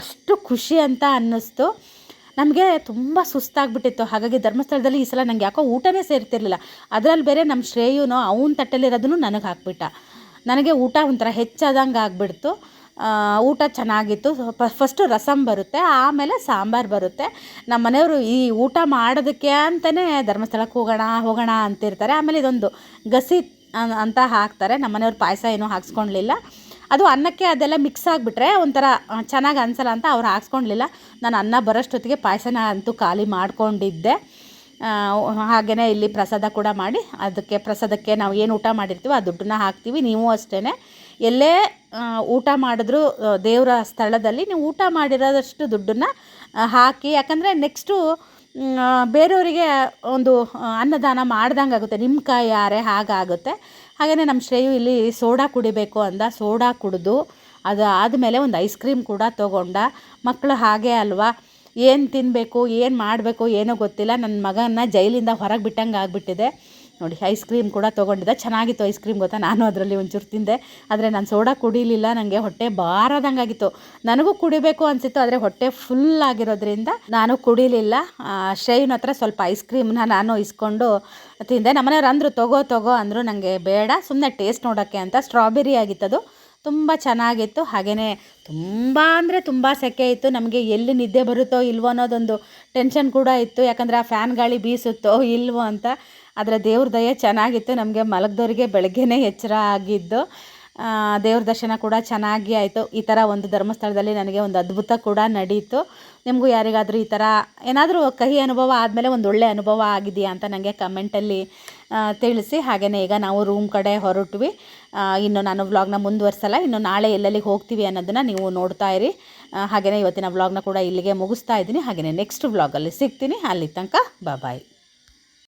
ಅಷ್ಟು ಖುಷಿ ಅಂತ ಅನ್ನಿಸ್ತು. ನಮಗೆ ತುಂಬ ಸುಸ್ತಾಗ್ಬಿಟ್ಟಿತ್ತು. ಹಾಗಾಗಿ ಧರ್ಮಸ್ಥಳದಲ್ಲಿ ಈ ಸಲ ನಂಗೆ ಯಾಕೋ ಊಟನೇ ಸೇರ್ತಿರ್ಲಿಲ್ಲ. ಅದರಲ್ಲಿ ಬೇರೆ ನಮ್ಮ ಶ್ರೇಯುನೋ ಅವನ ತಟ್ಟೆಲಿರೋದನ್ನು ನನಗೆ ಹಾಕ್ಬಿಟ್ಟ. ನನಗೆ ಊಟ ಒಂಥರ ಹೆಚ್ಚಾದಂಗೆ ಆಗಿಬಿಡ್ತು. ಊಟ ಚೆನ್ನಾಗಿತ್ತು. ಫಸ್ಟು ರಸಮ್ ಬರುತ್ತೆ, ಆಮೇಲೆ ಸಾಂಬಾರು ಬರುತ್ತೆ. ನಮ್ಮ ಮನೆಯವರು ಈ ಊಟ ಮಾಡೋದಕ್ಕೆ ಅಂತಲೇ ಧರ್ಮಸ್ಥಳಕ್ಕೆ ಹೋಗೋಣ ಹೋಗೋಣ ಅಂತಿರ್ತಾರೆ. ಆಮೇಲೆ ಇದೊಂದು ಗಸಿ ಅಂತ ಹಾಕ್ತಾರೆ. ನಮ್ಮ ಮನೆಯವ್ರು ಪಾಯಸ ಏನೂ ಹಾಕ್ಸ್ಕೊಳ್ಲಿಲ್ಲ ಅದು ಅನ್ನಕ್ಕೆ ಅದೆಲ್ಲ ಮಿಕ್ಸ್ ಆಗಿಬಿಟ್ರೆ ಒಂಥರ ಚೆನ್ನಾಗಿ ಅನ್ಸಲ್ಲ ಅಂತ ಅವ್ರು ಹಾಕ್ಸ್ಕೊಳ್ಲಿಲ್ಲ ನಾನು ಅನ್ನ ಬರೋಷ್ಟೊತ್ತಿಗೆ ಪಾಯಸನ ಅಂತೂ ಖಾಲಿ ಮಾಡ್ಕೊಂಡಿದ್ದೆ. ಹಾಗೆಯೇ ಇಲ್ಲಿ ಪ್ರಸಾದ ಕೂಡ ಮಾಡಿ, ಅದಕ್ಕೆ ಪ್ರಸಾದಕ್ಕೆ ನಾವು ಏನು ಊಟ ಮಾಡಿರ್ತೀವೋ ಆ ದುಡ್ಡನ್ನ ಹಾಕ್ತೀವಿ, ನೀವು ಅಷ್ಟೇ ಎಲ್ಲೇ ಊಟ ಮಾಡಿದ್ರು ದೇವರ ಸ್ಥಳದಲ್ಲಿ ನೀವು ಊಟ ಮಾಡಿರೋದಷ್ಟು ದುಡ್ಡನ್ನು ಹಾಕಿ, ಯಾಕಂದರೆ ನೆಕ್ಸ್ಟು ಬೇರೆಯವರಿಗೆ ಒಂದು ಅನ್ನದಾನ ಮಾಡ್ದಂಗೆ ಆಗುತ್ತೆ ನಿಮ್ಮ ಕೈ ಯಾರೇ ಹಾಗಾಗುತ್ತೆ. ಹಾಗೆಯೇ ನಮ್ಮ ಶ್ರೇಯು ಇಲ್ಲಿ ಸೋಡಾ ಕುಡಿಬೇಕು ಅಂದ. ಸೋಡಾ ಕುಡಿದು ಅದು ಆದಮೇಲೆ ಒಂದು ಐಸ್ ಕ್ರೀಮ್ ಕೂಡ ತೊಗೊಂಡ. ಮಕ್ಕಳು ಹಾಗೆ ಅಲ್ವಾ? ಏನು ತಿನ್ನಬೇಕು ಏನು ಮಾಡಬೇಕು, ಏನೋ ಗೊತ್ತಿಲ್ಲ. ನನ್ನ ಮಗನ ಜೈಲಿಂದ ಹೊರಗೆ ಬಿಟ್ಟಂಗೆ ಆಗಿಬಿಟ್ಟಿದೆ. ನೋಡಿ ಐಸ್ ಕ್ರೀಮ್ ಕೂಡ ತೊಗೊಂಡಿದ್ದೆ. ಚೆನ್ನಾಗಿತ್ತು ಐಸ್ ಕ್ರೀಮ್ ಗೊತ್ತಾ? ನಾನು ಅದರಲ್ಲಿ ಒಂಚೂರು ತಿಂದೆ. ಆದರೆ ನಾನು ಸೋಡಾ ಕುಡಿಲಿಲ್ಲ ನನಗೆ ಹೊಟ್ಟೆ ಬಾರದಂಗಾಗಿತ್ತು ನನಗೂ ಕುಡಿಬೇಕು ಅನಿಸಿತ್ತು, ಆದರೆ ಹೊಟ್ಟೆ ಫುಲ್ ಆಗಿರೋದ್ರಿಂದ ನಾನು ಕುಡಿಲಿಲ್ಲ. ಶ್ರೇಯನ್ ಹತ್ರ ಸ್ವಲ್ಪ ಐಸ್ ಕ್ರೀಮ್ನ ನಾನು ಇಸ್ಕೊಂಡು ತಿಂದೆ. ನಮ್ಮನೆಯವ್ರು ಅಂದರು, ತಗೋ ತಗೋ ಅಂದರು. ನನಗೆ ಬೇಡ ಸುಮ್ಮನೆ ಟೇಸ್ಟ್ ನೋಡೋಕ್ಕೆ ಅಂತ. ಸ್ಟ್ರಾಬೆರಿ ಆಗಿತ್ತದು. ತುಂಬ ಚೆನ್ನಾಗಿತ್ತು. ಹಾಗೆಯೇ ತುಂಬ ಅಂದರೆ ತುಂಬ ಸೆಕೆ ಇತ್ತು. ನಮಗೆ ಎಲ್ಲಿ ನಿದ್ದೆ ಬರುತ್ತೋ ಇಲ್ವೋ ಅನ್ನೋದೊಂದು ಟೆನ್ಷನ್ ಕೂಡ ಇತ್ತು. ಯಾಕಂದರೆ ಆ ಫ್ಯಾನ್ ಗಾಳಿ ಬೀಸುತ್ತೋ ಇಲ್ವೋ ಅಂತ. ಆದರೆ ದೇವ್ರ ದಯೆ ಚೆನ್ನಾಗಿತ್ತು. ನಮಗೆ ಮಲಗ್ದವ್ರಿಗೆ ಬೆಳಗ್ಗೆನೇ ಎಚ್ಚರ ಆಗಿದ್ದು ದೇವ್ರ ದರ್ಶನ ಕೂಡ ಚೆನ್ನಾಗಿ ಆಯಿತು. ಈ ಥರ ಒಂದು ಧರ್ಮಸ್ಥಳದಲ್ಲಿ ನನಗೆ ಒಂದು ಅದ್ಭುತ ಕೂಡ ನಡೀತು. ನಿಮಗೂ ಯಾರಿಗಾದರೂ ಈ ಥರ ಏನಾದರೂ ಕಹಿ ಅನುಭವ ಆದಮೇಲೆ ಒಂದು ಒಳ್ಳೆಯ ಅನುಭವ ಆಗಿದೆಯಾ ಅಂತ ನನಗೆ ಕಮೆಂಟಲ್ಲಿ ತಿಳಿಸಿ. ಹಾಗೆಯೇ ಈಗ ನಾವು ರೂಮ್ ಕಡೆ ಹೊರಟ್ವಿ. ಇನ್ನು ನಾನು ವ್ಲಾಗ್ನ ಮುಂದುವರ್ಸಲ್ಲ, ಇನ್ನು ನಾಳೆ ಎಲ್ಲೆಲ್ಲಿ ಹೋಗ್ತೀವಿ ಅನ್ನೋದನ್ನು ನೀವು ನೋಡ್ತಾ ಇರಿ. ಹಾಗೆಯೇ ಇವತ್ತಿನ ವ್ಲಾಗ್ನ ಕೂಡ ಇಲ್ಲಿಗೆ ಮುಗಿಸ್ತಾ ಇದ್ದೀನಿ. ಹಾಗೆಯೇ ನೆಕ್ಸ್ಟ್ ವ್ಲಾಗಲ್ಲಿ ಸಿಗ್ತೀನಿ. ಅಲ್ಲಿ ತನಕ ಬಾಯ್